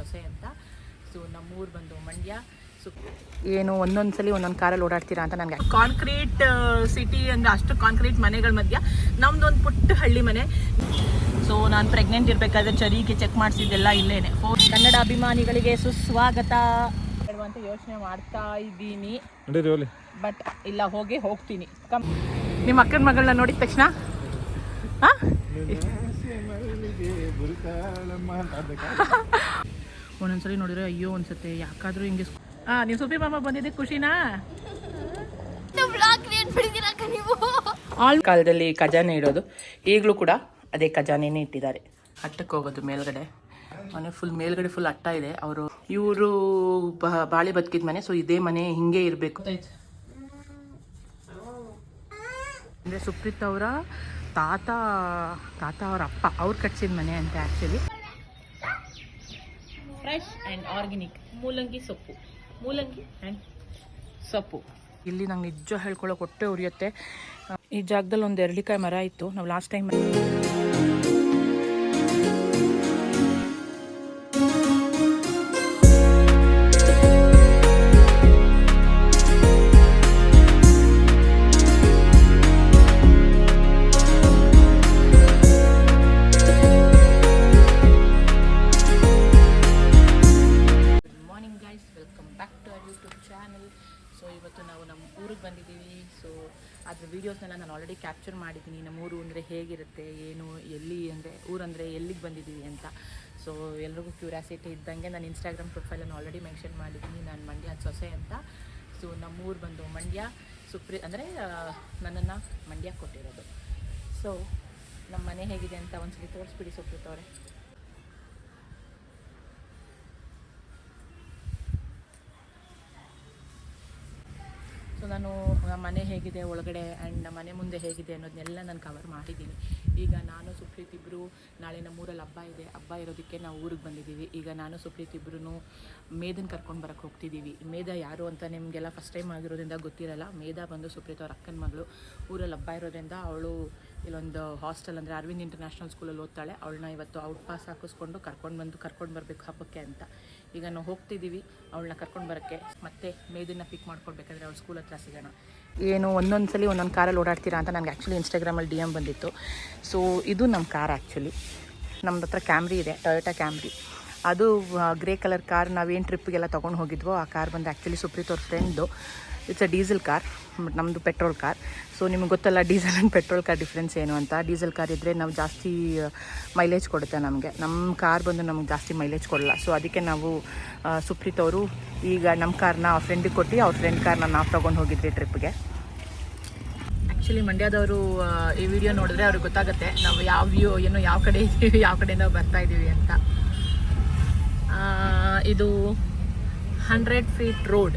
ಸೊಸೆ ಅಂತ. ಸೊ ನಮ್ಮೂರು ಬಂದು ಮಂಡ್ಯ. ಸೊ ಏನು ಒಂದೊಂದು ಸಲ ಒಂದೊಂದು ಕಾರಲ್ಲಿ ಓಡಾಡ್ತೀರಾ ಅಂತ ನನಗೆ ಕಾಂಕ್ರೀಟ್ ಸಿಟಿ ಅಂದ್ರೆ ಅಷ್ಟು ಕಾಂಕ್ರೀಟ್ ಮನೆಗಳ ಮಧ್ಯ. ನಮ್ದೊಂದು ಪುಟ್ಟ ಹಳ್ಳಿ ಮನೆ. ಸೊ ನಾನು ಪ್ರೆಗ್ನೆಂಟ್ ಇರಬೇಕಾದ್ರೆ ಚರಿಗೆ ಚೆಕ್ ಮಾಡಿಸಿದ್ದೆಲ್ಲ ಇಲ್ಲೇನೆ. ಕನ್ನಡ ಅಭಿಮಾನಿಗಳಿಗೆ ಸುಸ್ವಾಗತ ಅಂತ ಯೋಚನೆ ಮಾಡ್ತಾ ಇದ್ದೀನಿ. ಬಟ್ ಇಲ್ಲ ಹೋಗಿ ಹೋಗ್ತೀನಿ. ಕಮ್ ನಿಮ್ಮ ಅಕ್ಕನ ಮಗಳನ್ನ ನೋಡಿದ ತಕ್ಷಣ? ಹಾ ಒಂದೊಂದ್ಸಲಿ ನೋಡಿದ್ರೆ ಅಯ್ಯೋ ಅನ್ಸುತ್ತೆ ಯಾಕಾದ್ರೂ ಹಿಂಗೆ ಹಾ ನೀವು ಸುಪಿ ಮಾಮ ಬಂದಿದ್ದೆ ಖುಷಿನಾ? ಆಲ್ ಕಾಲದಲ್ಲಿ ಖಜಾನೆ ಇಡೋದು ಈಗಲೂ ಕೂಡ ಅದೇ ಖಜಾನೆನೇ ಇಟ್ಟಿದ್ದಾರೆ. ಅಟ್ಟಕ್ಕೆ ಹೋಗೋದು ಮೇಲ್ಗಡೆ. ಮನೆ ಫುಲ್ ಮೇಲ್ಗಡೆ ಫುಲ್ ಅಟ್ಟ ಇದೆ. ಅವರು ಇವರು ಬಾಳಿ ಬದುಕಿದ ಮನೆ ಸೊ ಇದೇ ಮನೆ ಹಿಂಗೆ ಇರಬೇಕು. ಅಂದರೆ ಸುಪ್ರೀತ್ ಅವರ ತಾತ ತಾತ ಅವರ ಅಪ್ಪ ಅವ್ರು ಕಟ್ಸಿದ ಮನೆ ಅಂತ ಆ್ಯಕ್ಚುಲಿ ಫ್ರೆಶ್ ಆ್ಯಂಡ್ ಆರ್ಗ್ಯಾನಿಕ್ ಮೂಲಂಗಿ ಸೊಪ್ಪು. ಮೂಲಂಗಿ ಆ್ಯಂಡ್ ಸೊಪ್ಪು. ಇಲ್ಲಿ ನಂಗೆ ನಿಜ ಹೇಳ್ಕೊಳ್ಳೋಕೆ ಹೊಟ್ಟೆ ಉರಿಯುತ್ತೆ. ಈ ಜಾಗದಲ್ಲಿ ಒಂದು ಎರಡಿಕಾಯಿ ಮರ ಇತ್ತು. ನಾವು ಲಾಸ್ಟ್ ಟೈಮ್ ಊರಿಗೆ ಬಂದಿದ್ದೀವಿ. ಸೊ ಅದ್ರ ವೀಡಿಯೋಸ್ನೆಲ್ಲ ನಾನು ಆಲ್ರೆಡಿ ಕ್ಯಾಪ್ಚರ್ ಮಾಡಿದ್ದೀನಿ. ನಮ್ಮ ಊರು ಅಂದರೆ ಹೇಗಿರುತ್ತೆ, ಏನು, ಎಲ್ಲಿ ಅಂದರೆ ಊರಂದರೆ ಎಲ್ಲಿಗೆ ಬಂದಿದ್ದೀವಿ ಅಂತ. ಸೊ ಎಲ್ರಿಗೂ ಕ್ಯೂರಿಯಾಸಿಟಿ ಇದ್ದಂಗೆ ನಾನು ಇನ್ಸ್ಟಾಗ್ರಾಮ್ ಪ್ರೊಫೈಲನ್ನು ಆಲ್ರೆಡಿ ಮೆನ್ಷನ್ ಮಾಡಿದ್ದೀನಿ. ನಾನು ಮಂಡ್ಯ ಸೊಸೆ ಅಂತ. ಸೊ ನಮ್ಮ ಊರು ಬಂದು ಮಂಡ್ಯ, ಸುಪ್ರಿ, ಅಂದರೆ ನನ್ನನ್ನು ಮಂಡ್ಯ ಕೊಟ್ಟಿರೋದು. ಸೊ ನಮ್ಮ ಮನೆ ಹೇಗಿದೆ ಅಂತ ಒಂದ್ಸಲಿ ತೋರಿಸ್ಬಿಡಿ ಸುಪ್ರೀತ್ ಅವರೇ. ಸೊ ನಾನು ನಮ್ಮ ಮನೆ ಹೇಗಿದೆ, ಒಳಗಡೆ ಆ್ಯಂಡ್ ನಮ್ಮ ಮನೆ ಮುಂದೆ ಹೇಗಿದೆ ಅನ್ನೋದನ್ನೆಲ್ಲ ನಾನು ಕವರ್ ಮಾಡಿದ್ದೀನಿ. ಈಗ ನಾನು ಸುಪ್ರೀತ್ ಇಬ್ಬರು ನಾಳೆ ನಮ್ಮೂರಲ್ಲಿ ಹಬ್ಬ ಇದೆ. ಹಬ್ಬ ಇರೋದಕ್ಕೆ ನಾವು ಊರಿಗೆ ಬಂದಿದ್ದೀವಿ. ಈಗ ನಾನು ಸುಪ್ರೀತ್ ಇಬ್ಬರೂ ಮೇದನ್ ಕರ್ಕೊಂಡು ಬರೋಕ್ಕೆ ಹೋಗ್ತಿದ್ದೀವಿ. ಮೇದ ಯಾರು ಅಂತ ನಿಮಗೆಲ್ಲ ಫಸ್ಟ್ ಟೈಮ್ ಆಗಿರೋದ್ರಿಂದ ಗೊತ್ತಿರಲ್ಲ. ಮೇದ ಬಂದು ಸುಪ್ರೀತ್ ಅವ್ರ ಅಕ್ಕನ ಮಗಳು ಊರಲ್ಲಿ ಹಬ್ಬ ಇರೋದ್ರಿಂದ ಅವಳು ಇಲ್ಲೊಂದು ಹಾಸ್ಟೆಲ್ ಅಂದರೆ ಅರವಿಂದ್ ಇಂಟರ್ನ್ಯಾಷನಲ್ ಸ್ಕೂಲಲ್ಲಿ ಓದ್ತಾಳೆ. ಅವಳನ್ನ ಇವತ್ತು ಔಟ್ ಪಾಸ್ ಹಾಕಿಸ್ಕೊಂಡು ಕರ್ಕೊಂಡು ಬಂದು ಕರ್ಕೊಂಡು ಬರಬೇಕು ಹಬ್ಬಕ್ಕೆ ಅಂತ. ಈಗ ನಾವು ಹೋಗ್ತಿದ್ದೀವಿ ಅವಳನ್ನ ಕರ್ಕೊಂಡು ಬರೋಕ್ಕೆ. ಮತ್ತೆ ಮೇದಿನ ಪಿಕ್ ಮಾಡ್ಕೊಡ್ಬೇಕಾದ್ರೆ ಅವಳ ಸ್ಕೂಲ್ ಹತ್ರ ಸಿಗೋಣ. ಏನು ಒಂದೊಂದು ಸಲ ಒಂದೊಂದು ಕಾರಲ್ಲಿ ಓಡಾಡ್ತೀರಾ ಅಂತ ನನಗೆ ಆ್ಯಕ್ಚುಲಿ ಇನ್ಸ್ಟಾಗ್ರಾಮಲ್ಲಿ ಡಿ ಎಂ ಬಂದಿತ್ತು. ಸೊ ಇದು ನಮ್ಮ ಕಾರ್ ಆ್ಯಕ್ಚುಲಿ ನಮ್ಮದು ಹತ್ರ ಕ್ಯಾಮ್ರಿ ಇದೆ ಟೊಯೋಟಾ ಕ್ಯಾಮ್ರಿ ಅದು ಗ್ರೇ ಕಲರ್ ಕಾರ್ ನಾವೇನು ಟ್ರಿಪ್ಗೆಲ್ಲ ತೊಗೊಂಡು ಹೋಗಿದ್ವೋ ಆ ಕಾರ್ ಬಂದು ಆ್ಯಕ್ಚುಲಿ ಸುಪ್ರೀತ್ ಅವ್ರ friend it's a diesel car but ನಮ್ಮದು ಪೆಟ್ರೋಲ್ ಕಾರ್ ಸೊ ನಿಮಗೆ ಗೊತ್ತಲ್ಲ diesel and petrol car difference ಏನು ಅಂತ. ಡೀಸೆಲ್ ಕಾರ್ ಇದ್ದರೆ ನಾವು ಜಾಸ್ತಿ ಮೈಲೇಜ್ ಕೊಡುತ್ತೆ ನಮಗೆ. ನಮ್ಮ ಕಾರ್ ಬಂದು ನಮಗೆ ಜಾಸ್ತಿ ಮೈಲೇಜ್ ಕೊಡಲ್ಲ. ಸೊ ಅದಕ್ಕೆ ನಾವು ಸುಪ್ರೀತ್ ಅವರು ಈಗ ನಮ್ಮ ಕಾರ್ನ ಅವ್ರ ಫ್ರೆಂಡಿಗೆ ಕೊಟ್ಟು, ಅವ್ರ ಫ್ರೆಂಡ್ ಕಾರ್ನ ನಾವು ತೊಗೊಂಡು ಹೋಗಿದ್ವಿ ಟ್ರಿಪ್ಗೆ ಆ್ಯಕ್ಚುಲಿ ಮಂಡ್ಯದವರು ಈ ವಿಡಿಯೋ ನೋಡಿದ್ರೆ ಅವ್ರಿಗೆ ಗೊತ್ತಾಗುತ್ತೆ. ನಾವು ಯಾವ ವ್ಯೂ ಏನು ಯಾವ ಕಡೆ ಇದ್ದೀವಿ ಯಾವ ಕಡೆಯಿಂದ ಬರ್ತಾ ಇದ್ದೀವಿ ಅಂತ. ಇದು ಹಂಡ್ರೆಡ್ ಫೀಟ್ ರೋಡ್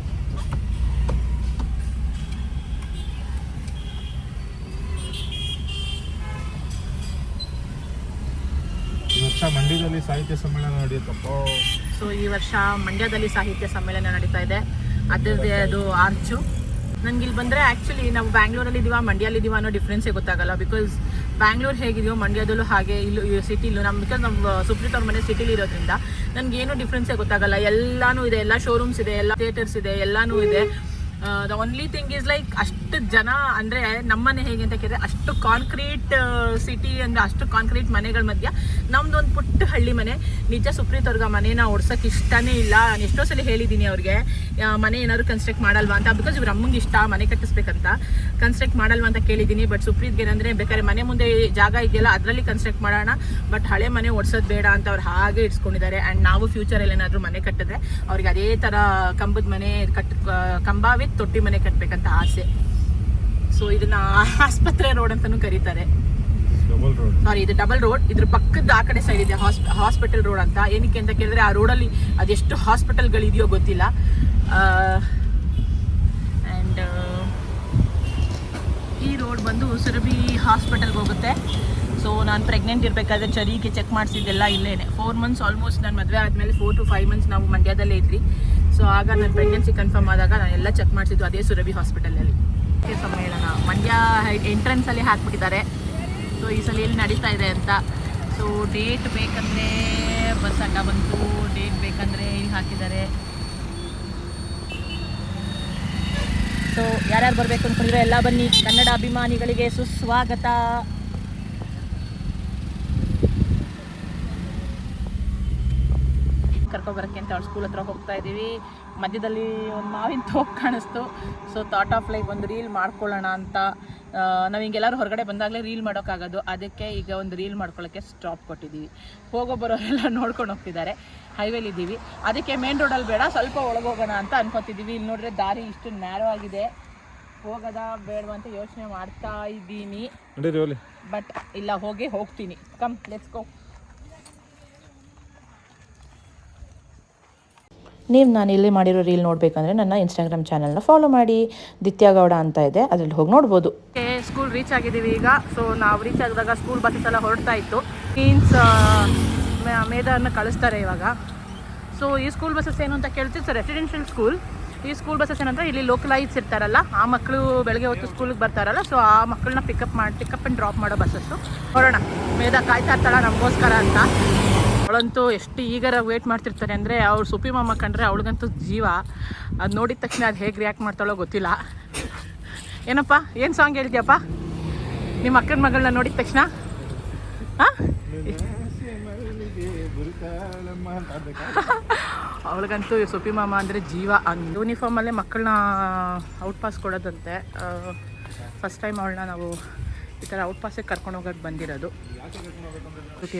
ಮಂಡ್ಯದಲ್ಲಿ ಸಾಹಿತ್ಯ ಸಮ್ಮೇಳನ ನಡೆಯುತ್ತಪ್ಪ? ಸೊ ಈ ವರ್ಷ ಮಂಡ್ಯದಲ್ಲಿ ಸಾಹಿತ್ಯ ಸಮ್ಮೇಳನ ನಡೀತಾ ಇದೆ. ಅದರದೇ ಅದು ಆರ್ಚು. ನನಗೆ ಇಲ್ಲಿ ಬಂದರೆ ಆ್ಯಕ್ಚುಲಿ ನಾವು ಬ್ಯಾಂಗ್ಳೂರಲ್ಲಿ ಇದೀವ, ಮಂಡ್ಯದಲ್ಲಿ ಇದೀವ ಅನ್ನೋ ಡಿಫ್ರೆನ್ಸೇ ಗೊತ್ತಾಗಲ್ಲ. ಬಿಕಾಸ್ ಬ್ಯಾಂಗ್ಳೂರ್ ಹೇಗಿದೆಯೋ, ಮಂಡ್ಯದಲ್ಲೂ ಹಾಗೆ, ಇಲ್ಲೂ ಸಿಟಿಲೂ ನಮ್ಮ ಬಿಕಾಸ್ ನಮ್ಮ ಸುಪ್ರೀತ್ ಅವ್ರ ಮನೆ ಸಿಟಿಲಿ ಇರೋದ್ರಿಂದ, ನನಗೇನು ಡಿಫ್ರೆನ್ಸೇ ಗೊತ್ತಾಗಲ್ಲ. ಎಲ್ಲಾನು ಇದೆ, ಎಲ್ಲ ಶೋರೂಮ್ಸ್ ಇದೆ, ಎಲ್ಲ ಥಿಯೇಟರ್ಸ್ ಇದೆ, ಎಲ್ಲಾನು ಇದೆ. The only thing is like ಅಷ್ಟು ಜನ ಅಂದರೆ ನಮ್ಮನೆ ಹೇಗೆ ಅಂತ ಕೇಳಿದ್ರೆ ಅಷ್ಟು ಕಾಂಕ್ರೀಟ್ ಸಿಟಿ ಅಂದರೆ ಅಷ್ಟು ಕಾಂಕ್ರೀಟ್ ಮನೆಗಳ ಮಧ್ಯ ಒಂದು ಪುಟ್ಟ ಹಳ್ಳಿ ಮನೆ. ನಿಜ ಸುಪ್ರೀತ್ ಅವ್ರಿಗೆ ಮನೇನ ಓಡ್ಸೋಕೆ ಇಷ್ಟನೇ ಇಲ್ಲ. ನಾನು ಎಷ್ಟೋ ಸಲ ಹೇಳಿದ್ದೀನಿ ಅವ್ರಿಗೆ ಮನೆ ಏನಾದ್ರು ಕನ್ಸ್ಟ್ರಕ್ಟ್ ಮಾಡಲ್ವಾ ಅಂತ. ಬಿಕಾಸ್ ಇವ್ರ ಅಮ್ಮಂಗೆ ಇಷ್ಟ, ಮನೆ ಕಟ್ಟಿಸ್ಬೇಕಂತ. ಕನ್ಸ್ಟ್ರಕ್ಟ್ ಮಾಡಲ್ವಾ ಅಂತ ಕೇಳಿದ್ದೀನಿ ಬಟ್ ಸುಪ್ರೀತ್ಗೆ ಏನಂದರೆ ಬೇಕಾದ್ರೆ ಮನೆ ಮುಂದೆ ಜಾಗ ಇದೆಯಲ್ಲ, ಅದರಲ್ಲಿ ಕನ್ಸ್ಟ್ರಕ್ಟ್ ಮಾಡೋಣ. ಬಟ್ ಹಳೆ ಮನೆ ಓಡಿಸೋದು ಬೇಡ ಅಂತ ಅವ್ರು ಹಾಗೆ ಇಟ್ಸ್ಕೊಂಡಿದ್ದಾರೆ ಆ್ಯಂಡ್ ನಾವು ಫ್ಯೂಚರಲ್ಲಿ ಏನಾದರೂ ಮನೆ ಕಟ್ಟಿದ್ರೆ ಅವ್ರಿಗೆ ಅದೇ ಥರ ಕಂಬದ ಮನೆ ಕಟ್ ಕಂಬ ವಿತ್ ತೊಟ್ಟಿ ಮನೆ ಕಟ್ಟಬೇಕಂತ ಆಸೆ. ಸೊ ಇದನ್ನ ಆಸ್ಪತ್ರೆ ರೋಡ್ ಅಂತಾನು ಕರೀತಾರೆ. ಸಾರಿ ಇದು ಡಬಲ್ ರೋಡ್ ಇದ್ರ ಪಕ್ಕದ ಆ ಕಡೆ ಸೈಡ್ ಇದೆ ಹಾಸ್ಪಿಟಲ್ ರೋಡ್ ಅಂತ. ಏನಕ್ಕೆ ಅಂತ ಕೇಳಿದ್ರೆ ಆ ರೋಡಲ್ಲಿ ಅದೆಷ್ಟು ಹಾಸ್ಪಿಟಲ್ಗಳಿದೆಯೋ ಗೊತ್ತಿಲ್ಲ. ಆ್ಯಂಡ್ ಈ ರೋಡ್ ಬಂದು ಸುರಭಿ ಹಾಸ್ಪಿಟಲ್ಗೆ ಹೋಗುತ್ತೆ. ಸೊ ನಾನು ಪ್ರೆಗ್ನೆಂಟ್ ಇರಬೇಕಾದ್ರೆ ಚರಿಗೆ ಚೆಕ್ ಮಾಡಿಸಿದ್ದೆಲ್ಲ ಇಲ್ಲೇನೆ. ಫೋರ್ ಮಂತ್ಸ್ ಆಲ್ಮೋಸ್ಟ್ ನಾನು ಮದುವೆ ಆದಮೇಲೆ ಫೋರ್ ಟು ಫೈವ್ ಮಂತ್ಸ್ ನಾವು ಮಂಡ್ಯದಲ್ಲೇ ಇದ್ವಿ. ಸೊ ಆಗ ನನ್ನ ಪ್ರೆಗ್ನೆನ್ಸಿ ಕನ್ಫರ್ಮ್ ಆದಾಗ ನಾನು ಎಲ್ಲ ಚೆಕ್ ಮಾಡಿಸಿದ್ದು ಅದೇ ಸುರಭಿ ಹಾಸ್ಪಿಟಲಲ್ಲಿ ಸಮ್ಮೇಳನ ಮಂಡ್ಯ ಎಂಟ್ರೆನ್ಸಲ್ಲಿ ಹಾಕ್ಬಿಟ್ಟಿದ್ದಾರೆ. ಸೊ ಈ ಸಲ ಎಲ್ಲಿ ನಡೀತಾ ಇದೆ ಅಂತ. ಸೊ ಡೇಟ್ ಬೇಕಂದರೆ ಬಸ್ ಅಡ್ಡ ಬಂತು. ಡೇಟ್ ಬೇಕಂದರೆ ಇಲ್ಲಿ ಹಾಕಿದ್ದಾರೆ. ಸೊ ಯಾರ್ಯಾರು ಬರಬೇಕು ಅಂತಂದರೆ ಎಲ್ಲ ಬನ್ನಿ. ಕನ್ನಡ ಅಭಿಮಾನಿಗಳಿಗೆ ಸುಸ್ವಾಗತ. ಕರ್ಕೊಬರಕ್ಕೆ ಅಂತ ಅವ್ಳ ಸ್ಕೂಲ್ ಹತ್ರ ಹೋಗ್ತಾ ಇದ್ದೀವಿ. ಮಧ್ಯದಲ್ಲಿ ಒಂದು ಮಾವಿನ ತೋಪ್ ಕಾಣಿಸ್ತು. ಸೊ ಥಾಟ್ ಆಫ್ ಲೈಕ್ ಒಂದು ರೀಲ್ ಮಾಡ್ಕೊಳ್ಳೋಣ ಅಂತ. ನಾವು ಹಿಂಗೆಲ್ಲರೂ ಹೊರಗಡೆ ಬಂದಾಗಲೇ ರೀಲ್ ಮಾಡೋಕ್ಕಾಗೋದು. ಅದಕ್ಕೆ ಈಗ ಒಂದು ರೀಲ್ ಮಾಡ್ಕೊಳ್ಳೋಕ್ಕೆ ಸ್ಟಾಪ್ ಕೊಟ್ಟಿದ್ದೀವಿ. ಹೋಗೋ ಬರೋರೆಲ್ಲ ನೋಡ್ಕೊಂಡು ಹೋಗ್ತಿದ್ದಾರೆ. ಹೈವೇಲಿ ಇದ್ದೀವಿ. ಅದಕ್ಕೆ ಮೇನ್ ರೋಡಲ್ಲಿ ಬೇಡ ಸ್ವಲ್ಪ ಒಳಗೋಗೋಣ ಅಂತ ಅನ್ಕೋತಿದ್ದೀವಿ. ಇಲ್ಲಿ ನೋಡಿದ್ರೆ ದಾರಿ ಇಷ್ಟು ನ್ಯಾರೋ ಆಗಿದೆ. ಹೋಗೋದ ಬೇಡವಾ ಅಂತ ಯೋಚನೆ ಮಾಡ್ತಾ ಇದ್ದೀನಿ. ಬಟ್ ಇಲ್ಲ ಹೋಗಿ ಹೋಗ್ತೀನಿ. ಕಮ್ ಲೆಟ್ಸ್ ಗೋ ನೀವು ನಾನು ಇಲ್ಲಿ ಮಾಡಿರೋ ರೀಲ್ ನೋಡಬೇಕಂದ್ರೆ ನನ್ನ ಇನ್ಸ್ಟಾಗ್ರಾಮ್ ಚಾನಲ್ನ ಫಾಲೋ ಮಾಡಿ. ದಿತ್ಯಾಗೌಡ ಅಂತ ಇದೆ, ಅದ್ರಲ್ಲಿ ಹೋಗಿ ನೋಡ್ಬೋದು. ಸ್ಕೂಲ್ ರೀಚ್ ಆಗಿದ್ದೀವಿ ಈಗ. ಸೊ ನಾವು ರೀಚ್ ಆಗಿದಾಗ ಸ್ಕೂಲ್ ಬಸ್ಸಸ್ ಎಲ್ಲ ಹೊರಡ್ತಾ ಇತ್ತು. ಮೀನ್ಸ್ ಮೇಧವನ್ನು ಕಳಿಸ್ತಾರೆ ಇವಾಗ. ಸೊ ಈ ಸ್ಕೂಲ್ ಬಸ್ಸಸ್ ಏನು ಅಂತ ಕೇಳ್ತೀವಿ. ಸರ್ ರೆಸಿಡೆನ್ಷಿಯಲ್ ಸ್ಕೂಲ್ ಈ ಸ್ಕೂಲ್ ಬಸ್ಸಸ್ ಏನಂದರೆ ಇಲ್ಲಿ ಲೋಕಲೈಸ್ ಇರ್ತಾರಲ್ಲ, ಆ ಮಕ್ಕಳು ಬೆಳಗ್ಗೆ ಹೊತ್ತು ಸ್ಕೂಲಿಗೆ ಬರ್ತಾರಲ್ಲ ಸೊ ಆ ಮಕ್ಕಳನ್ನ ಪಿಕಪ್ ಮಾಡಿ ಪಿಕಪ್ ಆ್ಯಂಡ್ ಡ್ರಾಪ್ ಮಾಡೋ ಬಸ್ಸಸ್ಸು ಹೊರೋಣ ಮೇಧ ಕಾಯ್ತಾ ಇರ್ತಾಳ ನಮಗೋಸ್ಕರ ಅಂತ. ಅವಳಂತೂ ಎಷ್ಟು ಈಗರ ವೇಟ್ ಮಾಡ್ತಿರ್ತಾರೆ ಅಂದರೆ ಅವ್ರು ಸುಪಿ ಮಾಮ ಕಂಡ್ರೆ ಅವಳಿಗಂತೂ ಜೀವ. ಅದು ನೋಡಿದ ತಕ್ಷಣ ಅದು ಹೇಗೆ ರಿಯಾಕ್ಟ್ ಮಾಡ್ತಾಳೋ ಗೊತ್ತಿಲ್ಲ. ಏನಪ್ಪ, ಏನು ಸಾಂಗ್ ಹೇಳಿದ್ಯಪ್ಪ ನಿಮ್ಮ ಅಕ್ಕನ ಮಗಳನ್ನ ನೋಡಿದ ತಕ್ಷಣ? ಹಾಂ ಅವಳಿಗಂತೂ ಸುಪಿ ಮಾಮ ಅಂದರೆ ಜೀವ. ಯೂನಿಫಾರ್ಮಲ್ಲೇ ಮಕ್ಕಳನ್ನ ಔಟ್ ಪಾಸ್ ಕೊಡೋದಂತೆ. ಫಸ್ಟ್ ಟೈಮ್ ಅವಳನ್ನ ನಾವು ಈ ಥರ ಔಟ್ ಪಾಸಿಗೆ ಕರ್ಕೊಂಡು ಹೋಗೋಕೆ ಬಂದಿರೋದು.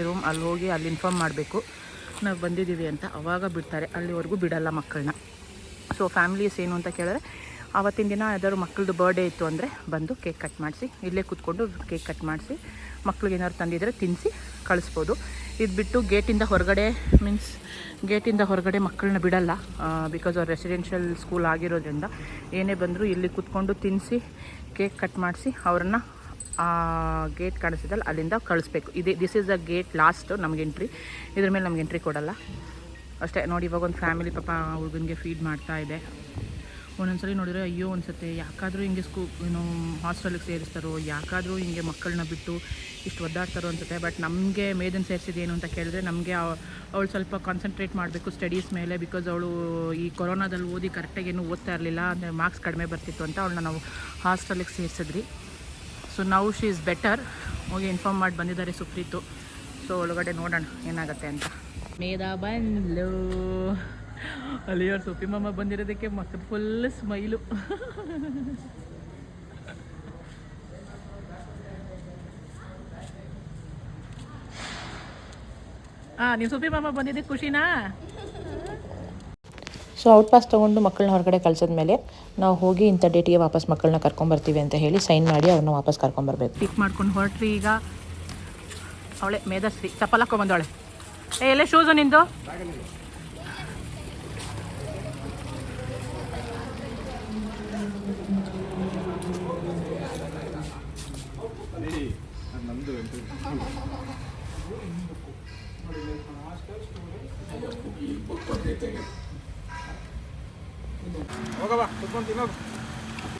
ರೂಮ್ ಅಲ್ಲಿ ಹೋಗಿ ಅಲ್ಲಿ ಇನ್ಫಾರ್ಮ್ ಮಾಡಬೇಕು. ನಾವು ಬಂದಿದ್ದೀವಿ ಅಂತ ಅವಾಗ ಬಿಡ್ತಾರೆ. ಅಲ್ಲಿವರೆಗೂ ಬಿಡಲ್ಲ ಮಕ್ಕಳನ್ನ. ಸೊ ಫ್ಯಾಮಿಲೀಸ್ ಏನು ಅಂತ ಕೇಳಿದ್ರೆ ಆವತ್ತಿನ ದಿನ ಯಾವ್ದಾದ್ರು ಮಕ್ಕಳದ್ದು ಬರ್ಡೇ ಇತ್ತು ಅಂದರೆ ಬಂದು ಕೇಕ್ ಕಟ್ ಮಾಡಿಸಿ, ಇಲ್ಲೇ ಕೂತ್ಕೊಂಡು ಕೇಕ್ ಕಟ್ ಮಾಡಿಸಿ, ಮಕ್ಳಿಗೆ ಏನಾದ್ರು ತಂದಿದ್ರೆ ತಿನ್ನಿಸಿ ಕಳಿಸ್ಬೋದು. ಇದು ಬಿಟ್ಟು ಗೇಟಿಂದ ಹೊರಗಡೆ ಮೀನ್ಸ್ ಗೇಟಿಂದ ಹೊರಗಡೆ ಮಕ್ಕಳನ್ನ ಬಿಡಲ್ಲ. ಬಿಕಾಸ್ ಅವ್ರು ರೆಸಿಡೆನ್ಷಿಯಲ್ ಸ್ಕೂಲ್ ಆಗಿರೋದ್ರಿಂದ ಏನೇ ಬಂದರೂ ಇಲ್ಲಿ ಕೂತ್ಕೊಂಡು ತಿನ್ನಿಸಿ ಕೇಕ್ ಕಟ್ ಮಾಡಿಸಿ, ಅವ್ರನ್ನ ಗೇಟ್ ಕಾಣಿಸಿದಲ್ಲ ಅಲ್ಲಿಂದ ಕಳಿಸ್ಬೇಕು. ಇದೇ this is a gate last ನಮ್ಗೆ ಎಂಟ್ರಿ ಇದ್ರ ಮೇಲೆ ನಮ್ಗೆ ಎಂಟ್ರಿ ಕೊಡಲ್ಲ. ಅಷ್ಟೇ, ನೋಡಿ ಇವಾಗ ಒಂದು ಫ್ಯಾಮಿಲಿ ಪಾಪ ಹುಡುಗನಿಗೆ ಫೀಡ್ ಮಾಡ್ತಾ ಇದೆ. ಒಂದೊಂದ್ಸಲಿ ನೋಡಿದ್ರೆ, ಅಯ್ಯೋ ಅನ್ಸುತ್ತೆ, ಯಾಕಾದರೂ ಹಿಂಗೆ ಸ್ಕೂ, ಏನು ಹಾಸ್ಟೆಲಿಗೆ ಸೇರಿಸ್ತಾರೋ, ಯಾಕಾದರೂ ಹಿಂಗೆ ಮಕ್ಕಳನ್ನ ಬಿಟ್ಟು ಇಷ್ಟು ಒದ್ದಾಡ್ತಾರೋ ಅನ್ಸುತ್ತೆ. ಬಟ್ ನಮಗೆ ಮೇದನ್ ಸೇರಿಸಿದೇನು ಅಂತ ಕೇಳಿದ್ರೆ, ನಮಗೆ ಅವಳು ಸ್ವಲ್ಪ ಕಾನ್ಸಂಟ್ರೇಟ್ ಮಾಡಬೇಕು ಸ್ಟಡೀಸ್ ಮೇಲೆ ಬಿಕಾಸ್ ಅವಳು ಈ ಕೊರೋನಾದಲ್ಲಿ ಓದಿ ಕರೆಕ್ಟಾಗಿ ಏನು ಓದ್ತಾ ಇರಲಿಲ್ಲ, ಅಂದರೆ ಮಾರ್ಕ್ಸ್ ಕಡಿಮೆ ಬರ್ತಿತ್ತು ಅಂತ ಅವಳನ್ನ ನಾವು ಹಾಸ್ಟೆಲಿಗೆ ಸೇರಿಸಿದ್ರಿ ಸೊ ನಾವು ಶಿ ಇಸ್ ಬೆಟರ್ ಹೋಗಿ ಇನ್ಫಾರ್ಮ್ ಮಾಡಿ ಬಂದಿದ್ದಾರೆ ಸುಪ್ರೀತು. ಸೊ ಒಳಗಡೆ ನೋಡೋಣ, ಏನಾಗುತ್ತೆ ಅಂತ. ಮೇದ ಬಂದ್ಲು. ಅಲ್ಲಿ ಅವ್ರು ಸೊಪ್ಪಿ ಮಾಮ ಬಂದಿರೋದಕ್ಕೆ ಮತ್ತೆ ಫುಲ್ ಸ್ಮೈಲು ಹಾಂ ನೀವು ಸೊಪ್ಪಿ ಮಾಮ ಬಂದಿದ್ದಕ್ಕೆ ಖುಷಿನಾ? ಸೊ ಔಟ್ ಪಾಸ್ ತೊಗೊಂಡು ಮಕ್ಕಳನ್ನ ಹೊರಗಡೆ ಕಳ್ಸಿದ್ಮೇಲೆ ನಾವು ಹೋಗಿ ಇಂಥ ಡೇಟಿಗೆ ವಾಪಸ್ ಮಕ್ಕಳನ್ನ ಕರ್ಕೊಂಬರ್ತೀವಿ ಅಂತ ಹೇಳಿ ಸೈನ್ ಮಾಡಿ ಅವ್ರನ್ನ ವಾಪಸ್ ಕರ್ಕೊಂಬರ್ಬೇಕು. ಪಿಕ್ ಮಾಡ್ಕೊಂಡು ಹೊರಟ್ರಿ ಈಗ. ಅವಳೆ ಮೇಧಶ್ರೀ ಚಪ್ಪಲ್ ಹಾಕೊಂಡ್ಬಂದವಳೆ ಬಂದವಳೆ. ಏ, ಎಲ್ಲೇ ಶೂಸು ನಿಂದು?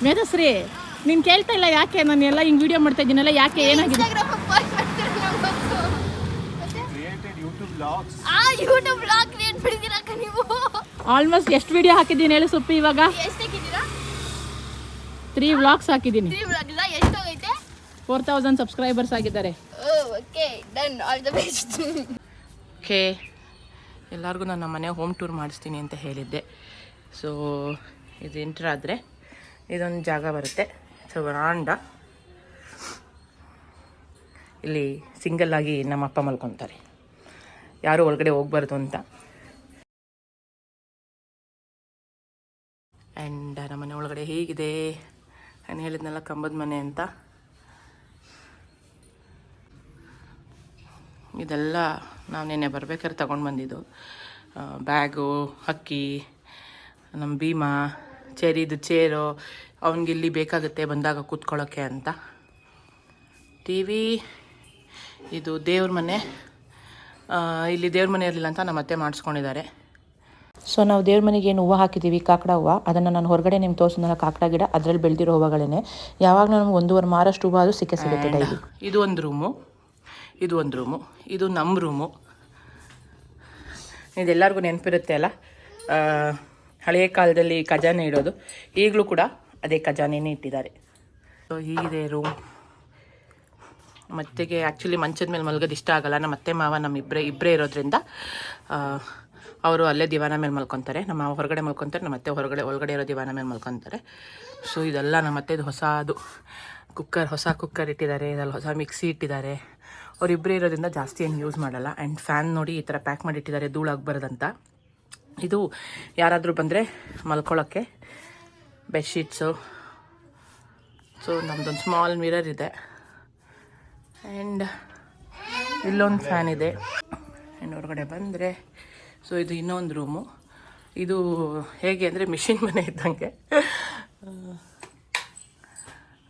ಮೇಧಶ್ರೀ ನೀನು ಕೇಳ್ತಾ ಇಲ್ಲ ಯಾಕೆ? ನಾನು ಎಲ್ಲ ಹಿಂಗೆ ವಿಡಿಯೋ ಮಾಡ್ತಾ ಇದ್ದೀನಲ್ಲ ಯಾಕೆ ಏನಾಗಿದೆ? ಆಲ್ಮೋಸ್ಟ್ ಎಷ್ಟು ವಿಡಿಯೋ ಹಾಕಿದ್ದೀನಿ ಹೇಳಿ ಸುಪ್ಪಿ ಇವಾಗ? ಎಷ್ಟು ಹಾಕಿದ್ದೀರಾ? ತ್ರೀ ವ್ಲಾಗ್ಸ್ ಹಾಕಿದ್ದೀನಿ. ತ್ರೀ ಬ್ಲಾಗ್ ಇಲ್ಲ ಎಷ್ಟು ಹೋಗೈತೆ ಫೋರ್ ತೌಸಂಡ್ ಸಬ್ಸ್ಕ್ರೈಬರ್ಸ್ ಆಗಿದ್ದಾರೆ. Okay done all the best okay ಎಲ್ಲರಿಗೂ ನಾನು ನಮ್ಮ ಮನೆ ಹೋಮ್ ಟೂರ್ ಮಾಡಿಸ್ತೀನಿ ಅಂತ ಹೇಳಿದ್ದೆ. ಸೊ ಇದು ಎಂಟ್ರ್ ಆದರೆ ಇದೊಂದು ಜಾಗ ಬರುತ್ತೆ. ಸೊ ವರಾಂಡ ಇಲ್ಲಿ ಸಿಂಗಲ್ ಆಗಿ ನಮ್ಮ ಅಪ್ಪ ಮಲ್ಕೊತಾರೆ. ಯಾರು ಒಳಗಡೆ ಹೋಗ್ಬಾರ್ದು ಅಂತ. ಆ್ಯಂಡ್ ನಮ್ಮ ಮನೆ ಒಳಗಡೆ ಹೇಗಿದೆ? ನಾನು ಹೇಳಿದ್ನಲ್ಲ ಕಂಬದ ಮನೆ ಅಂತ. ಇದೆಲ್ಲ ನಾವು ನೆನ್ನೆ ಬರ್ಬೇಕಾದ್ರೆ ತಗೊಂಡು ಬಂದಿದ್ದು. ಬ್ಯಾಗು, ಅಕ್ಕಿ ನಮ್ಮ ಭೀಮಾ ಚೇರಿದು ಚೇರು ಅವನಿಗೆ ಇಲ್ಲಿ ಬೇಕಾಗುತ್ತೆ ಬಂದಾಗ ಕೂತ್ಕೊಳ್ಳೋಕ್ಕೆ ಅಂತ. ಟಿ ವಿ ಇದು ದೇವ್ರ ಮನೆ. ಇಲ್ಲಿ ದೇವ್ರ ಮನೆ ಇರಲಿಲ್ಲ ಅಂತ ನಮ್ಮ ಅತ್ತೆ ಮಾಡಿಸ್ಕೊಂಡಿದ್ದಾರೆ. ಸೊ ನಾವು ದೇವ್ರ ಮನೆಗೆ ಏನು ಹೂವು ಹಾಕಿದ್ದೀವಿ ಕಾಕಡ ಹೂವು. ಅದನ್ನು ನಾನು ಹೊರಗಡೆ ನಿಮ್ಗೆ ತೋರಿಸಿದ್ನಲ್ಲ ಕಾಕಡ ಗಿಡ ಅದರಲ್ಲಿ ಬೆಳೆದಿರೋ ಹೂವುಗಳೇ ಯಾವಾಗಲೂ ನಮ್ಗೆ ಒಂದೂವರೆ ಮಾರಷ್ಟು ಹೂವು ಅದು ಸಿಕ್ಕೇ ಸಿಗುತ್ತೆ ಡೈಲಿ. ಇದು ಒಂದು ರೂಮು. ಇದು ಒಂದು ರೂಮು. ಇದು ನಮ್ಮ ರೂಮು. ಇದೆಲ್ಲರಿಗೂ ನೆನಪಿರುತ್ತೆ ಅಲ್ಲ? ಹಳೆಯ ಕಾಲದಲ್ಲಿ ಖಜಾನೆ ಇಡೋದು. ಈಗಲೂ ಕೂಡ ಅದೇ ಖಜಾನೆನೇ ಇಟ್ಟಿದ್ದಾರೆ. ಸೊ ಹೀಗಿದೆ ರೂಮ್ ಮತ್ತೆಗೆ ಆ್ಯಕ್ಚುಲಿ ಮಂಚದ ಮೇಲೆ ಮಲ್ಗೋದು ಇಷ್ಟ ಆಗಲ್ಲ. ನಮ್ಮ ಅತ್ತೆ ಮಾವ ನಮ್ಮ ಇಬ್ಬರೇ ಇಬ್ಬರೇ ಇರೋದ್ರಿಂದ ಅವರು ಅಲ್ಲೇ ದಿವಾನ ಮೇಲೆ ಮಲ್ಕೊತಾರೆ. ನಮ್ಮ ಮಾವ ಹೊರಗಡೆ ಮಲ್ಕೊತಾರೆ, ನಮ್ಮ ಅತ್ತೆ ಹೊರಗಡೆ, ಒಳಗಡೆ ಇರೋ ದಿವಾನ ಮೇಲೆ ಮಲ್ಕೊತಾರೆ. ಸೊ ಇದೆಲ್ಲ ನಮ್ಮ ಅತ್ತೆದು ಹೊಸದು. ಕುಕ್ಕರ್, ಹೊಸ ಕುಕ್ಕರ್ ಇಟ್ಟಿದ್ದಾರೆ. ಇದರಲ್ಲಿ ಹೊಸ ಮಿಕ್ಸಿ ಇಟ್ಟಿದ್ದಾರೆ. ಅವರಿಬ್ಬರೇ ಇರೋದ್ರಿಂದ ಜಾಸ್ತಿ ಏನು ಯೂಸ್ ಮಾಡಲ್ಲ. ಆ್ಯಂಡ್ ಫ್ಯಾನ್ ನೋಡಿ ಈ ಥರ ಪ್ಯಾಕ್ ಮಾಡಿ ಇಟ್ಟಿದ್ದಾರೆ. ಧೂಳಾಗಬಾರ್ದಂತ. ಇದು ಯಾರಾದರೂ ಬಂದರೆ ಮಲ್ಕೊಳ್ಳೋಕ್ಕೆ ಬೆಡ್ಶೀಟ್ಸು ಸೊ ನಮ್ಮದೊಂದು ಸ್ಮಾಲ್ ಮಿರರ್ ಇದೆ. ಆ್ಯಂಡ್ ಇಲ್ಲೊಂದು ಫ್ಯಾನ್ ಇದೆ. ಆ್ಯಂಡ್ ಹೊರಗಡೆ ಬಂದರೆ ಸೊ ಇದು ಇನ್ನೊಂದು ರೂಮು ಇದು ಹೇಗೆ ಅಂದರೆ ಮಿಷಿನ್ ಮನೆ ಇದ್ದಂಗೆ.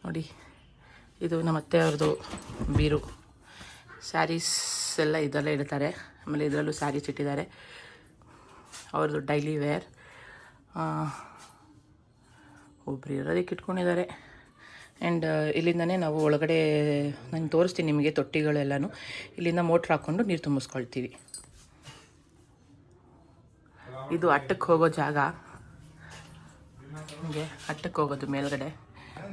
ನೋಡಿ, ಇದು ನಮ್ಮ ಅತ್ತೆ ಅವ್ರದ್ದು ಬೀರು. ಸ್ಯಾರೀಸ್ ಎಲ್ಲ ಇದೆಲ್ಲ ಇಡ್ತಾರೆ. ಆಮೇಲೆ ಇದರಲ್ಲೂ ಸ್ಯಾರೀಸ್ ಇಟ್ಟಿದ್ದಾರೆ. ಅವ್ರದ್ದು ಡೈಲಿ ವೇರ್ ಒಬ್ಬರು ಇರೋದಕ್ಕೆ ಇಟ್ಕೊಂಡಿದ್ದಾರೆ ಆ್ಯಂಡ್ ಇಲ್ಲಿಂದನೇ ನಾವು ಒಳಗಡೆ, ನಾನು ತೋರಿಸ್ತೀನಿ ನಿಮಗೆ ತೊಟ್ಟಿಗಳೆಲ್ಲನೂ. ಇಲ್ಲಿಂದ ಮೋಟ್ರ್ ಹಾಕ್ಕೊಂಡು ನೀರು ತುಂಬಿಸ್ಕೊಳ್ತೀವಿ. ಇದು ಅಟ್ಟಕ್ಕೆ ಹೋಗೋ ಜಾಗ. ಹೀಗೆ ಅಟ್ಟಕ್ಕೆ ಹೋಗೋದು ಮೇಲ್ಗಡೆ.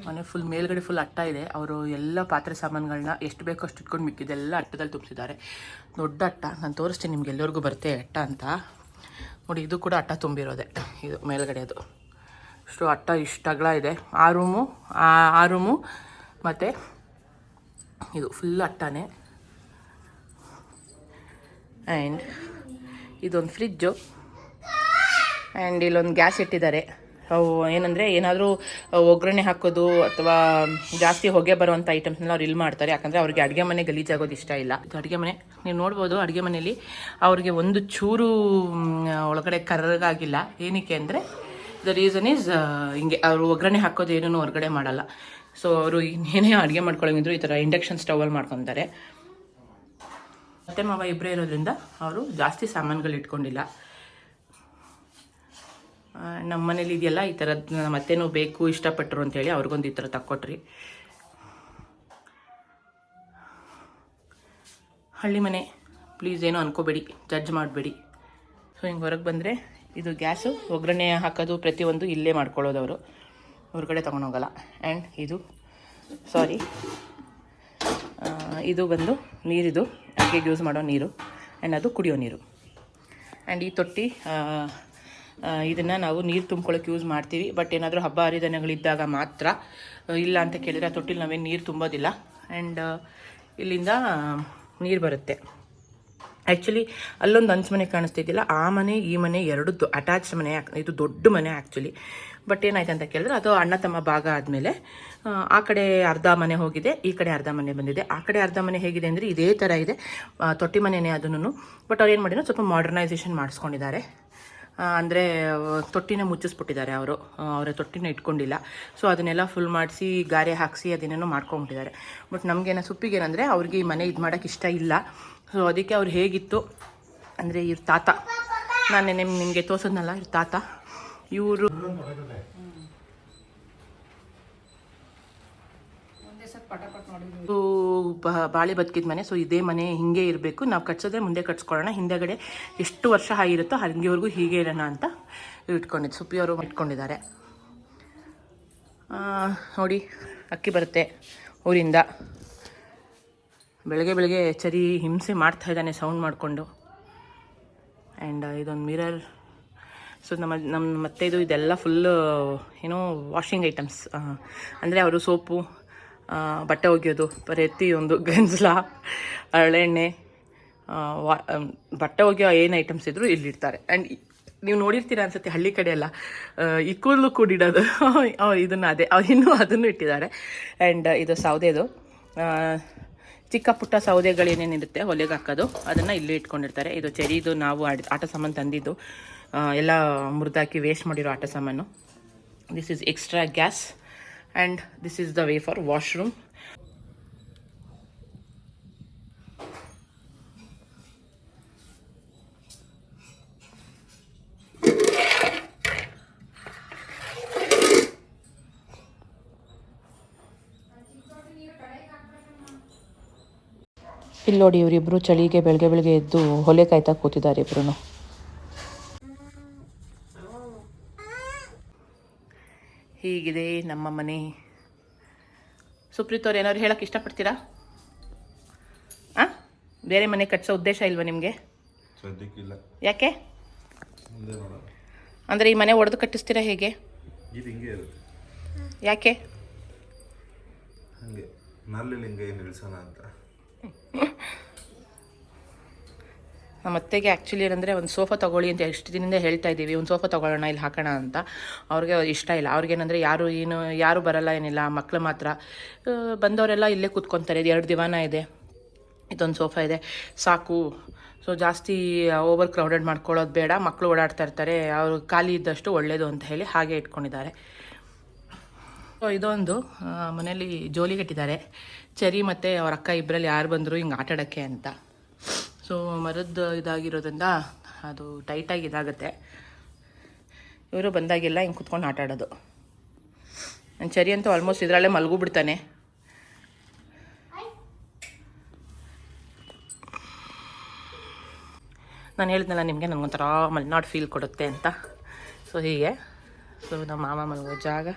ಮನೆ ಫುಲ್ ಮೇಲ್ಗಡೆ ಫುಲ್ ಅಟ್ಟ ಇದೆ. ಅವರು ಎಲ್ಲ ಪಾತ್ರೆ ಸಾಮಾನುಗಳನ್ನ ಎಷ್ಟು ಬೇಕೋ ಅಷ್ಟು ಇಟ್ಕೊಂಡು ಮಿಕ್ಕಿದೆಲ್ಲ ಅಟ್ಟದಲ್ಲಿ ತುಂಬಿಸಿದ್ದಾರೆ. ದೊಡ್ಡ ಅಟ್ಟ. ನಾನು ತೋರಿಸ್ತೀನಿ ನಿಮ್ಗೆ ಎಲ್ಲರಿಗೂ ಬರುತ್ತೆ ಅಟ್ಟ ಅಂತ. ನೋಡಿ, ಇದು ಕೂಡ ಅಟ್ಟ ತುಂಬಿರೋದೆ. ಇದು ಮೇಲ್ಗಡೆ ಅದು. ಇಷ್ಟು ಅಟ್ಟ ಇಷ್ಟು ಅಗಲ ಇದೆ. ಆ ರೂಮು ಆ ರೂಮು, ಮತ್ತು ಇದು ಫುಲ್ ಅಟ್ಟನೇ. ಆ್ಯಂಡ್ ಇದೊಂದು ಫ್ರಿಜ್ಜು ಆ್ಯಂಡ್ ಇಲ್ಲೊಂದು ಗ್ಯಾಸ್ ಇಟ್ಟಿದ್ದಾರೆ. ಅವು ಏನಂದರೆ ಏನಾದರೂ ಒಗ್ಗರಣೆ ಹಾಕೋದು ಅಥವಾ ಜಾಸ್ತಿ ಹೊಗೆ ಬರುವಂಥ ಐಟಮ್ಸ್ನೆಲ್ಲ ಅವ್ರು ಇಲ್ಲಿ ಮಾಡ್ತಾರೆ. ಯಾಕಂದರೆ ಅವ್ರಿಗೆ ಅಡುಗೆ ಮನೆ ಗಲೀಜಾಗೋದು ಇಷ್ಟ ಇಲ್ಲ. ಅಡುಗೆ ಮನೆ, ನೀವು ನೋಡ್ಬೋದು ಅಡುಗೆ ಮನೆಯಲ್ಲಿ ಅವ್ರಿಗೆ ಒಂದು ಚೂರು ಒಳಗಡೆ ಕರ್ರಗಾಗಿಲ್ಲ. ಏನಕ್ಕೆ ಅಂದರೆ ದ ರೀಸನ್ ಈಸ್ ಹಿಂಗೆ ಅವರು ಒಗ್ಗರಣೆ ಹಾಕೋದು ಏನೂ ಹೊರಗಡೆ ಮಾಡಲ್ಲ. ಸೊ ಅವರು ಇನ್ನೇನೇ ಅಡುಗೆ ಮಾಡ್ಕೊಳ್ಳೋಂಗಿದ್ರು ಈ ಥರ ಇಂಡಕ್ಷನ್ ಸ್ಟವಲ್ಲಿ ಮಾಡ್ಕೊತಾರೆ. ಅತ್ತೆ ಮಾವ ಇಬ್ಬರೇ ಇರೋದ್ರಿಂದ ಅವರು ಜಾಸ್ತಿ ಸಾಮಾನುಗಳು ಇಟ್ಕೊಂಡಿಲ್ಲ. ನಮ್ಮ ಮನೇಲಿ ಇದೆಯಲ್ಲ ಈ ಥರದ್ದು ನಮ್ಮ ಅತ್ತೆನೂ ಬೇಕು ಇಷ್ಟಪಟ್ಟರು ಅಂತೇಳಿ ಅವ್ರಿಗೊಂದು ಈ ಥರ ತಕ್ಕೊಟ್ರಿ. ಹಳ್ಳಿ ಮನೆ ಪ್ಲೀಸ್ ಏನೋ ಅನ್ಕೋಬೇಡಿ ಜಡ್ಜ್ ಮಾಡಬೇಡಿ. ಸೊ ಹಿಂಗೆ ಹೊರಗೆ ಬಂದರೆ ಇದು ಗ್ಯಾಸು, ಒಗ್ಗರಣೆ ಹಾಕೋದು ಪ್ರತಿಯೊಂದು ಇಲ್ಲೇ ಮಾಡ್ಕೊಳ್ಳೋದು ಅವರು. ಹೊರಗಡೆ ತೊಗೊಂಡೋಗಲ್ಲ. ಆ್ಯಂಡ್ ಇದು ಸಾರಿ ಇದು ಬಂದು ನೀರಿದು ಅಡುಗೆಗೆ ಯೂಸ್ ಮಾಡೋ ನೀರು. ಆ್ಯಂಡ್ ಅದು ಕುಡಿಯೋ ನೀರು. ಆ್ಯಂಡ್ ಈ ತೊಟ್ಟಿ ಇದನ್ನು ನಾವು ನೀರು ತುಂಬ್ಕೊಳ್ಳೋಕೆ ಯೂಸ್ ಮಾಡ್ತೀವಿ. ಬಟ್ ಏನಾದರೂ ಹಬ್ಬ ಹರಿದಿನಗಳಿದ್ದಾಗ ಮಾತ್ರ ಇಲ್ಲ ಅಂತ ಕೇಳಿದರೆ ಆ ತೊಟ್ಟಿಲಿ ನಾವೇನು ನೀರು ತುಂಬೋದಿಲ್ಲ. ಆ್ಯಂಡ್ ಇಲ್ಲಿಂದ ನೀರು ಬರುತ್ತೆ. ಆ್ಯಕ್ಚುಲಿ ಅಲ್ಲೊಂದು ಹಂಚು ಮನೆ ಕಾಣಿಸ್ತಿದ್ದಿಲ್ಲ. ಆ ಮನೆ, ಈ ಮನೆ ಎರಡು ಅಟ್ಯಾಚ್ ಮನೆ, ಇದು ದೊಡ್ಡ ಮನೆ ಆ್ಯಕ್ಚುಲಿ ಬಟ್ ಏನಾಯ್ತು ಅಂತ ಕೇಳಿದ್ರೆ ಅದು ಅಣ್ಣ ತಮ್ಮ ಭಾಗ ಆದಮೇಲೆ, ಆ ಕಡೆ ಅರ್ಧ ಮನೆ ಹೋಗಿದೆ, ಈ ಕಡೆ ಅರ್ಧ ಮನೆ ಬಂದಿದೆ. ಆ ಕಡೆ ಅರ್ಧ ಮನೆ ಹೇಗಿದೆ ಅಂದರೆ ಇದೇ ಥರ ಇದೆ. ತೊಟ್ಟಿ ಮನೆಯೇ ಅದನ್ನು. ಬಟ್ ಅವ್ರು ಏನು ಮಾಡಿದ್ರು, ಸ್ವಲ್ಪ ಮಾಡರ್ನೈಸೇಷನ್ ಮಾಡಿಸ್ಕೊಂಡಿದ್ದಾರೆ. ಅಂದರೆ ತೊಟ್ಟಿನ ಮುಚ್ಚಿಸ್ಬಿಟ್ಟಿದ್ದಾರೆ ಅವರು. ಅವರ ತೊಟ್ಟಿನ ಇಟ್ಕೊಂಡಿಲ್ಲ. ಸೊ ಅದನ್ನೆಲ್ಲ ಫುಲ್ ಮಾಡಿಸಿ ಗಾರೆ ಹಾಕಿಸಿ ಅದನ್ನೇನೋ ಮಾಡ್ಕೊಂಬಿಟ್ಟಿದ್ದಾರೆ. ಬಟ್ ನಮಗೇನೋ ಸುಪ್ಪಿಗೇನಂದರೆ ಅವ್ರಿಗೆ ಈ ಮನೆ ಇದು ಮಾಡೋಕ್ಕೆ ಇಷ್ಟ ಇಲ್ಲ. ಸೊ ಅದಕ್ಕೆ ಅವ್ರು ಹೇಗಿತ್ತು ಅಂದರೆ ಇವ್ರ ತಾತ. ನಾನು ನಿಮ್ ನಿಮಗೆ ತೋರಿಸೋದ್ನಲ್ಲ ಇವ್ರ ತಾತ. ಇವರು ಬ- ಬಾಳೆ ಬದುಕಿದ ಮನೆ. ಸೊ ಇದೇ ಮನೆ ಹಿಂಗೆ ಇರಬೇಕು. ನಾವು ಕಟ್ಸಿದ್ರೆ ಮುಂದೆ ಕಟ್ಸ್ಕೊಳ್ಳೋಣ. ಹಿಂದೆಗಡೆ ಎಷ್ಟು ವರ್ಷ ಆಗಿರುತ್ತೋ ಹಂಗೆವರೆಗೂ ಹೀಗೆ ಇರೋಣ ಅಂತ ಇಟ್ಕೊಂಡಿದ್ದು ಸುಪ್ಪಿಯವರು ಇಟ್ಕೊಂಡಿದ್ದಾರೆ. ನೋಡಿ, ಅಕ್ಕಿ ಬರುತ್ತೆ ಊರಿಂದ. ಬೆಳಗ್ಗೆ ಬೆಳಗ್ಗೆ ಚರಿ ಹಿಂಸೆ ಮಾಡ್ತಾ ಇದ್ದಾನೆ ಸೌಂಡ್ ಮಾಡಿಕೊಂಡು. ಆ್ಯಂಡ್ ಇದೊಂದು ಮಿರರ್ ಸೊ ನಮ್ಮ ನಮ್ಮ ಮತ್ತೆ ಇದು ಇದೆಲ್ಲ ಫುಲ್ಲು ಏನೋ ವಾಷಿಂಗ್ ಐಟಮ್ಸ್ ಅಂದರೆ ಅವರು ಸೋಪು ಬಟ್ಟೆ ಒಗೆಯೋದು, ಪ್ರತಿಯೊಂದು ಗಂಜಲ ಹರಳೆಣ್ಣೆ ಬಟ್ಟೆ ಒಗೆಯೋ ಏನು ಐಟಮ್ಸ್ ಇದ್ದರೂ ಇಲ್ಲಿಡ್ತಾರೆ ಆ್ಯಂಡ್ ನೀವು ನೋಡಿರ್ತೀರ ಅನ್ಸುತ್ತೆ, ಹಳ್ಳಿ ಕಡೆ ಎಲ್ಲ ಈ ಕೂದಲು ಕೂಡಿಡೋದು. ಇದನ್ನು ಅದೇ ಇನ್ನೂ ಅದನ್ನು ಇಟ್ಟಿದ್ದಾರೆ. ಆ್ಯಂಡ್ ಇದು ಸೌದೆದು. ಚಿಕ್ಕ ಪುಟ್ಟ ಸೌದೆಗಳೇನೇನಿರುತ್ತೆ ಹೊಲೆಗೆ ಹಾಕೋದು. ಅದನ್ನು ಇಲ್ಲೇ ಇಟ್ಕೊಂಡಿರ್ತಾರೆ. ಇದು ಚೆರಿದು ನಾವು ಆಟ ಆಟ ಸಾಮಾನು ತಂದಿದ್ದು. ಎಲ್ಲ ಮುರಿದಾಕಿ ವೇಸ್ಟ್ ಮಾಡಿರೋ ಆಟ ಸಾಮಾನು. This is extra gas and this is the way for washroom. ಇಲ್ಲಿ ನೋಡಿ ಇವರಿಬ್ಬರು ಚಳಿಗೆ ಬೆಳಗ್ಗೆ ಬೆಳಗ್ಗೆ ಎದ್ದು ಹೊಲೆ ಕಾಯ್ತಾ ಕೂತಿದ್ದಾರೆ ಇಬ್ರು ಹೀಗಿದೆ ನಮ್ಮ ಮನೆ. ಸುಪ್ರೀತ್ ಅವ್ರು ಏನಾದ್ರು ಹೇಳಕ್ಕೆ ಇಷ್ಟಪಡ್ತೀರಾ? ಆ? ಬೇರೆ ಮನೆ ಕಟ್ಸೋ ಉದ್ದೇಶ ಇಲ್ವಾ ನಿಮಗೆ? ಸದ್ಯಕ್ಕಿಲ್ಲ. ಯಾಕೆ? ಮುಂದೆ ನೋಡೋಣ. ಅಂದರೆ ಈ ಮನೆ ಒಡೆದು ಕಟ್ಟಿಸ್ತೀರಾ ಹೇಗೆ? ಇದು ಹಿಂಗೆ ಇರುತ್ತೆ. ಯಾಕೆ? ಹಾಗೆ. ನಲ್ಲಿ ಹಿಂಗೆ ಇಳಿಸೋಣ ಅಂತ. ನಮ್ಮ ಅತ್ತೆಗೆ ಆ್ಯಕ್ಚುಲಿ ಏನಂದರೆ ಒಂದು ಸೋಫಾ ತೊಗೊಳ್ಳಿ ಅಂತ ಎಷ್ಟು ದಿನದಿಂದ ಹೇಳ್ತಾ ಇದ್ದೀವಿ, ಒಂದು ಸೋಫಾ ತೊಗೊಳ್ಳೋಣ, ಇಲ್ಲಿ ಹಾಕೋಣ ಅಂತ. ಅವ್ರಿಗೆ ಇಷ್ಟ ಇಲ್ಲ. ಅವ್ರಿಗೇನಂದರೆ ಯಾರು ಏನು, ಯಾರು ಬರಲ್ಲ ಏನಿಲ್ಲ ಮಕ್ಕಳು ಮಾತ್ರ. ಬಂದವರೆಲ್ಲ ಇಲ್ಲೇ ಕೂತ್ಕೊತಾರೆ. ಇದು ಎರಡು ದಿವಾನ ಇದೆ. ಇದೊಂದು ಸೋಫಾ ಇದೆ. ಸಾಕು. ಸೊ ಜಾಸ್ತಿ ಓವರ್ ಕ್ರೌಡೆಡ್ ಮಾಡ್ಕೊಳ್ಳೋದು ಬೇಡ. ಮಕ್ಕಳು ಓಡಾಡ್ತಾ ಇರ್ತಾರೆ. ಅವರು ಖಾಲಿ ಇದ್ದಷ್ಟು ಒಳ್ಳೆಯದು ಅಂತ ಹೇಳಿ ಹಾಗೆ ಇಟ್ಕೊಂಡಿದ್ದಾರೆ. ಸೊ ಇದೊಂದು ಮನೇಲಿ ಜೋಲಿ ಕಟ್ಟಿದ್ದಾರೆ. ಚರಿ ಮತ್ತು ಅವ್ರ ಅಕ್ಕ ಇಬ್ಬರಲ್ಲಿ ಯಾರು ಬಂದರು ಹಿಂಗೆ ಆಟಾಡೋಕ್ಕೆ ಅಂತ. ಸೊ ಮರದ್ದು ಇದಾಗಿರೋದ್ರಿಂದ ಅದು ಟೈಟಾಗಿ ಇದಾಗುತ್ತೆ. ಇವರು ಬಂದಾಗೆಲ್ಲ ಹಿಂಗೆ ಕುತ್ಕೊಂಡು ಆಟ ಆಡೋದು. ನನ್ನ ಚರಿ ಅಂತೂ ಆಲ್ಮೋಸ್ಟ್ ಇದರಲ್ಲೇ ಮಲಗೂ ಬಿಡ್ತಾನೆ. ನಾನು ಹೇಳಿದ್ನಲ್ಲ, ನಿಮಗೆ ನನಗೊಂಥರ ಮಲ್ನಾಡು ಫೀಲ್ ಕೊಡುತ್ತೆ ಅಂತ. ಸೊ ಹೀಗೆ. ಸೊ ನಮ್ಮ ಮಾಮ ಮಲಗೋ ಜಾಗ.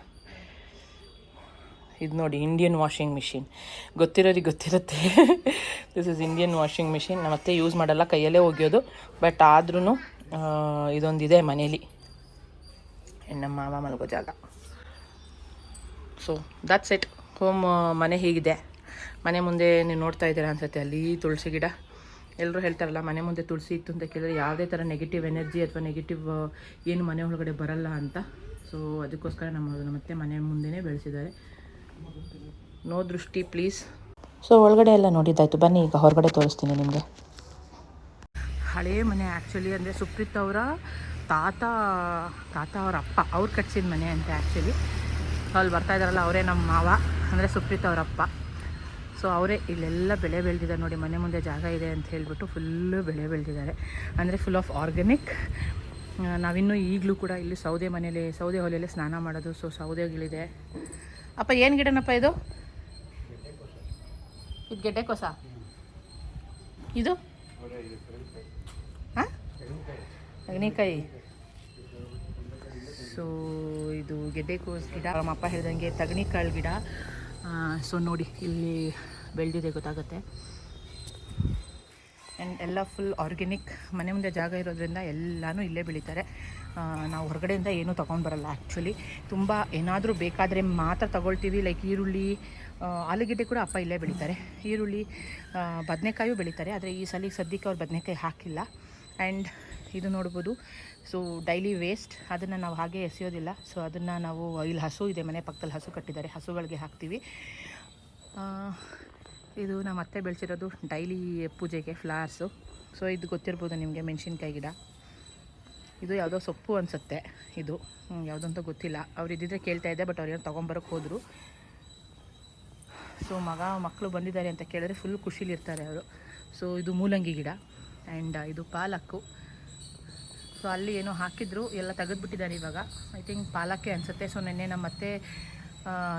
ಇದು ನೋಡಿ ಇಂಡಿಯನ್ ವಾಷಿಂಗ್ ಮಿಷಿನ್ ಗೊತ್ತಿರೋರಿಗೆ ಗೊತ್ತಿರುತ್ತೆ. This is Indian washing machine ಮತ್ತೆ ಯೂಸ್ ಮಾಡಲ್ಲ, ಕೈಯಲ್ಲೇ ಒಗೆಯೋದು. ಬಟ್ ಆದ್ರೂ ಇದೊಂದಿದೆ ಮನೇಲಿ. ನಮ್ಮ ಮಾಮ ಮಲಗೋ ಜಾಗ. ಸೊ ದಟ್ಸ್ ಇಟ್ ಹೋಮ್ ಮನೆ ಹೀಗಿದೆ? ಮನೆ ಮುಂದೆ ನೀವು ನೋಡ್ತಾ ಇದ್ದೀರಾ ಅನ್ಸುತ್ತೆ ಅಲ್ಲಿ, ತುಳಸಿ ಗಿಡ? ಎಲ್ಲರೂ ಹೇಳ್ತಾರಲ್ಲ, ಮನೆ ಮುಂದೆ ತುಳಸಿ ಇತ್ತು ಅಂತ ಕೇಳಿದ್ರೆ ಯಾವುದೇ ಥರ ನೆಗೆಟಿವ್ ಎನರ್ಜಿ ಅಥವಾ ನೆಗೆಟಿವ್ ಏನು ಮನೆ ಒಳಗಡೆ ಬರಲ್ಲ ಅಂತ. ಸೊ ಅದಕ್ಕೋಸ್ಕರ ನಮ್ಮ, ಮತ್ತೆ ಮನೆ ಮುಂದೆನೇ ಬೆಳೆಸಿದ್ದಾರೆ. ನೋ ದೃಷ್ಟಿ ಪ್ಲೀಸ್ ಸೊ ಒಳಗಡೆ ಎಲ್ಲ ನೋಡಿದ್ದಾಯ್ತು. ಬನ್ನಿ ಈಗ ಹೊರಗಡೆ ತೋರಿಸ್ತೀನಿ ನಿಮಗೆ. ಹಳೇ ಮನೆ ಆ್ಯಕ್ಚುಲಿ ಅಂದರೆ ಸುಪ್ರೀತ್ ಅವರ ತಾತ ತಾತ ಅವರ ಅಪ್ಪ ಅವ್ರು ಕಟ್ಸಿದ ಮನೆ ಅಂತ ಆ್ಯಕ್ಚುಲಿ ಅಲ್ಲಿ ಬರ್ತಾ ಇದ್ದಾರಲ್ಲ ಅವರೇ ನಮ್ಮ ಮಾವ ಅಂದರೆ ಸುಪ್ರೀತ್ ಅವರ ಅಪ್ಪ. ಸೊ ಅವರೇ ಇಲ್ಲೆಲ್ಲ ಬೆಳೆ ಬೆಳೆದಿದ್ದಾರೆ ನೋಡಿ ಮನೆ ಮುಂದೆ ಜಾಗ ಇದೆ ಅಂತ ಹೇಳಿಬಿಟ್ಟು ಫುಲ್ಲು ಬೆಳೆ ಬೆಳೆದಿದ್ದಾರೆ. ಅಂದರೆ ಫುಲ್ ಆಫ್ ಆರ್ಗ್ಯಾನಿಕ್ ನಾವಿನ್ನೂ ಈಗಲೂ ಕೂಡ ಇಲ್ಲಿ ಸೌದೆ ಮನೇಲಿ ಸೌದೆ ಹೊಲೆಯಲ್ಲಿ ಸ್ನಾನ ಮಾಡೋದು ಸೊ ಸೌದೆಗಳಿದೆ. ಅಪ್ಪ ಏನು ಗಿಡನಪ್ಪ ಇದು? ಇದು ಗೆಡ್ಡೆಕೋಸ ಇದು? ಹಾಂ? ತೆಂಗಿನಕಾಯಿ ಸೊ ಇದು ಗೆಡ್ಡೆಕೋಸು ಗಿಡ. ನಮ್ಮಪ್ಪ ಹೇಳ್ದಂಗೆ ತಗಣಿಕಾಳು ಗಿಡ. ಸೊ ನೋಡಿ ಇಲ್ಲಿ ಬೆಳೆದಿದೆ ಗೊತ್ತಾಗುತ್ತೆ. ಆ್ಯಂಡ್ ಎಲ್ಲ ಫುಲ್ ಆರ್ಗ್ಯಾನಿಕ್ ಮನೆ ಮುಂದೆ ಜಾಗ ಇರೋದ್ರಿಂದ ಎಲ್ಲನೂ ಇಲ್ಲೇ ಬೆಳೀತಾರೆ. ನಾವು ಹೊರಗಡೆಯಿಂದ ಏನೂ ತೊಗೊಂಡು ಬರಲ್ಲ ಆ್ಯಕ್ಚುಲಿ ತುಂಬ ಏನಾದರೂ ಬೇಕಾದರೆ ಮಾತ್ರ ತೊಗೊಳ್ತೀವಿ ಲೈಕ್ ಈರುಳ್ಳಿ ಆಲೂಗಡ್ಡೆ ಕೂಡ ಅಪ್ಪ ಇಲ್ಲೇ ಬೆಳೀತಾರೆ. ಈರುಳ್ಳಿ ಬದನೆಕಾಯೂ ಬೆಳೀತಾರೆ, ಆದರೆ ಈ ಸಲ ಸದ್ಯಕ್ಕೆ ಅವ್ರು ಬದನೆಕಾಯಿ ಹಾಕಿಲ್ಲ. ಆ್ಯಂಡ್ ಇದು ನೋಡ್ಬೋದು ಸೊ ಡೈಲಿ ವೇಸ್ಟ್ ಅದನ್ನು ನಾವು ಹಾಗೆ ಎಸೆಯೋದಿಲ್ಲ. ಸೊ ಅದನ್ನು ನಾವು, ಇಲ್ಲಿ ಹಸು ಇದೆ, ಮನೆ ಪಕ್ಕದಲ್ಲಿ ಹಸು ಕಟ್ಟಿದ್ದಾರೆ, ಹಸುಗಳಿಗೆ ಹಾಕ್ತೀವಿ. ಇದು ನಮ್ಮ ಅತ್ತೆ ಬೆಳೆಸಿರೋದು ಡೈಲಿ ಪೂಜೆಗೆ ಫ್ಲವರ್ಸು ಸೊ ಇದು ಗೊತ್ತಿರ್ಬೋದು ನಿಮಗೆ ಮೆಣಸಿನ್ಕಾಯಿ ಗಿಡ. ಇದು ಯಾವುದೋ ಸೊಪ್ಪು ಅನಿಸುತ್ತೆ ಇದು. ಯಾವುದಂತ ಗೊತ್ತಿಲ್ಲ. ಅವ್ರು ಇದ್ದಿದ್ರೆ ಕೇಳ್ತಾ ಇದ್ದೆ ಬಟ್ ಅವ್ರೇನೋ ತೊಗೊಂಬರೋಕೆ ಹೋದರು. ಸೊ ಮಗ ಮಕ್ಕಳು ಬಂದಿದ್ದಾರೆ ಅಂತ ಕೇಳಿದ್ರೆ ಫುಲ್ ಖುಷಿಲಿರ್ತಾರೆ ಅವರು. ಸೊ ಇದು ಮೂಲಂಗಿ ಗಿಡ ಆ್ಯಂಡ್ ಇದು ಪಾಲಕ್ಕು. ಸೊ ಅಲ್ಲಿ ಏನೋ ಹಾಕಿದ್ರು ಎಲ್ಲ ತೆಗೆದುಬಿಟ್ಟಿದ್ದಾರೆ ಇವಾಗ. ಐ ಥಿಂಕ್ ಪಾಲಕ್ಕೆ ಅನಿಸುತ್ತೆ. ಸೊ ನಿನ್ನೆ ನಮ್ಮ ಅತ್ತೆ ಆ,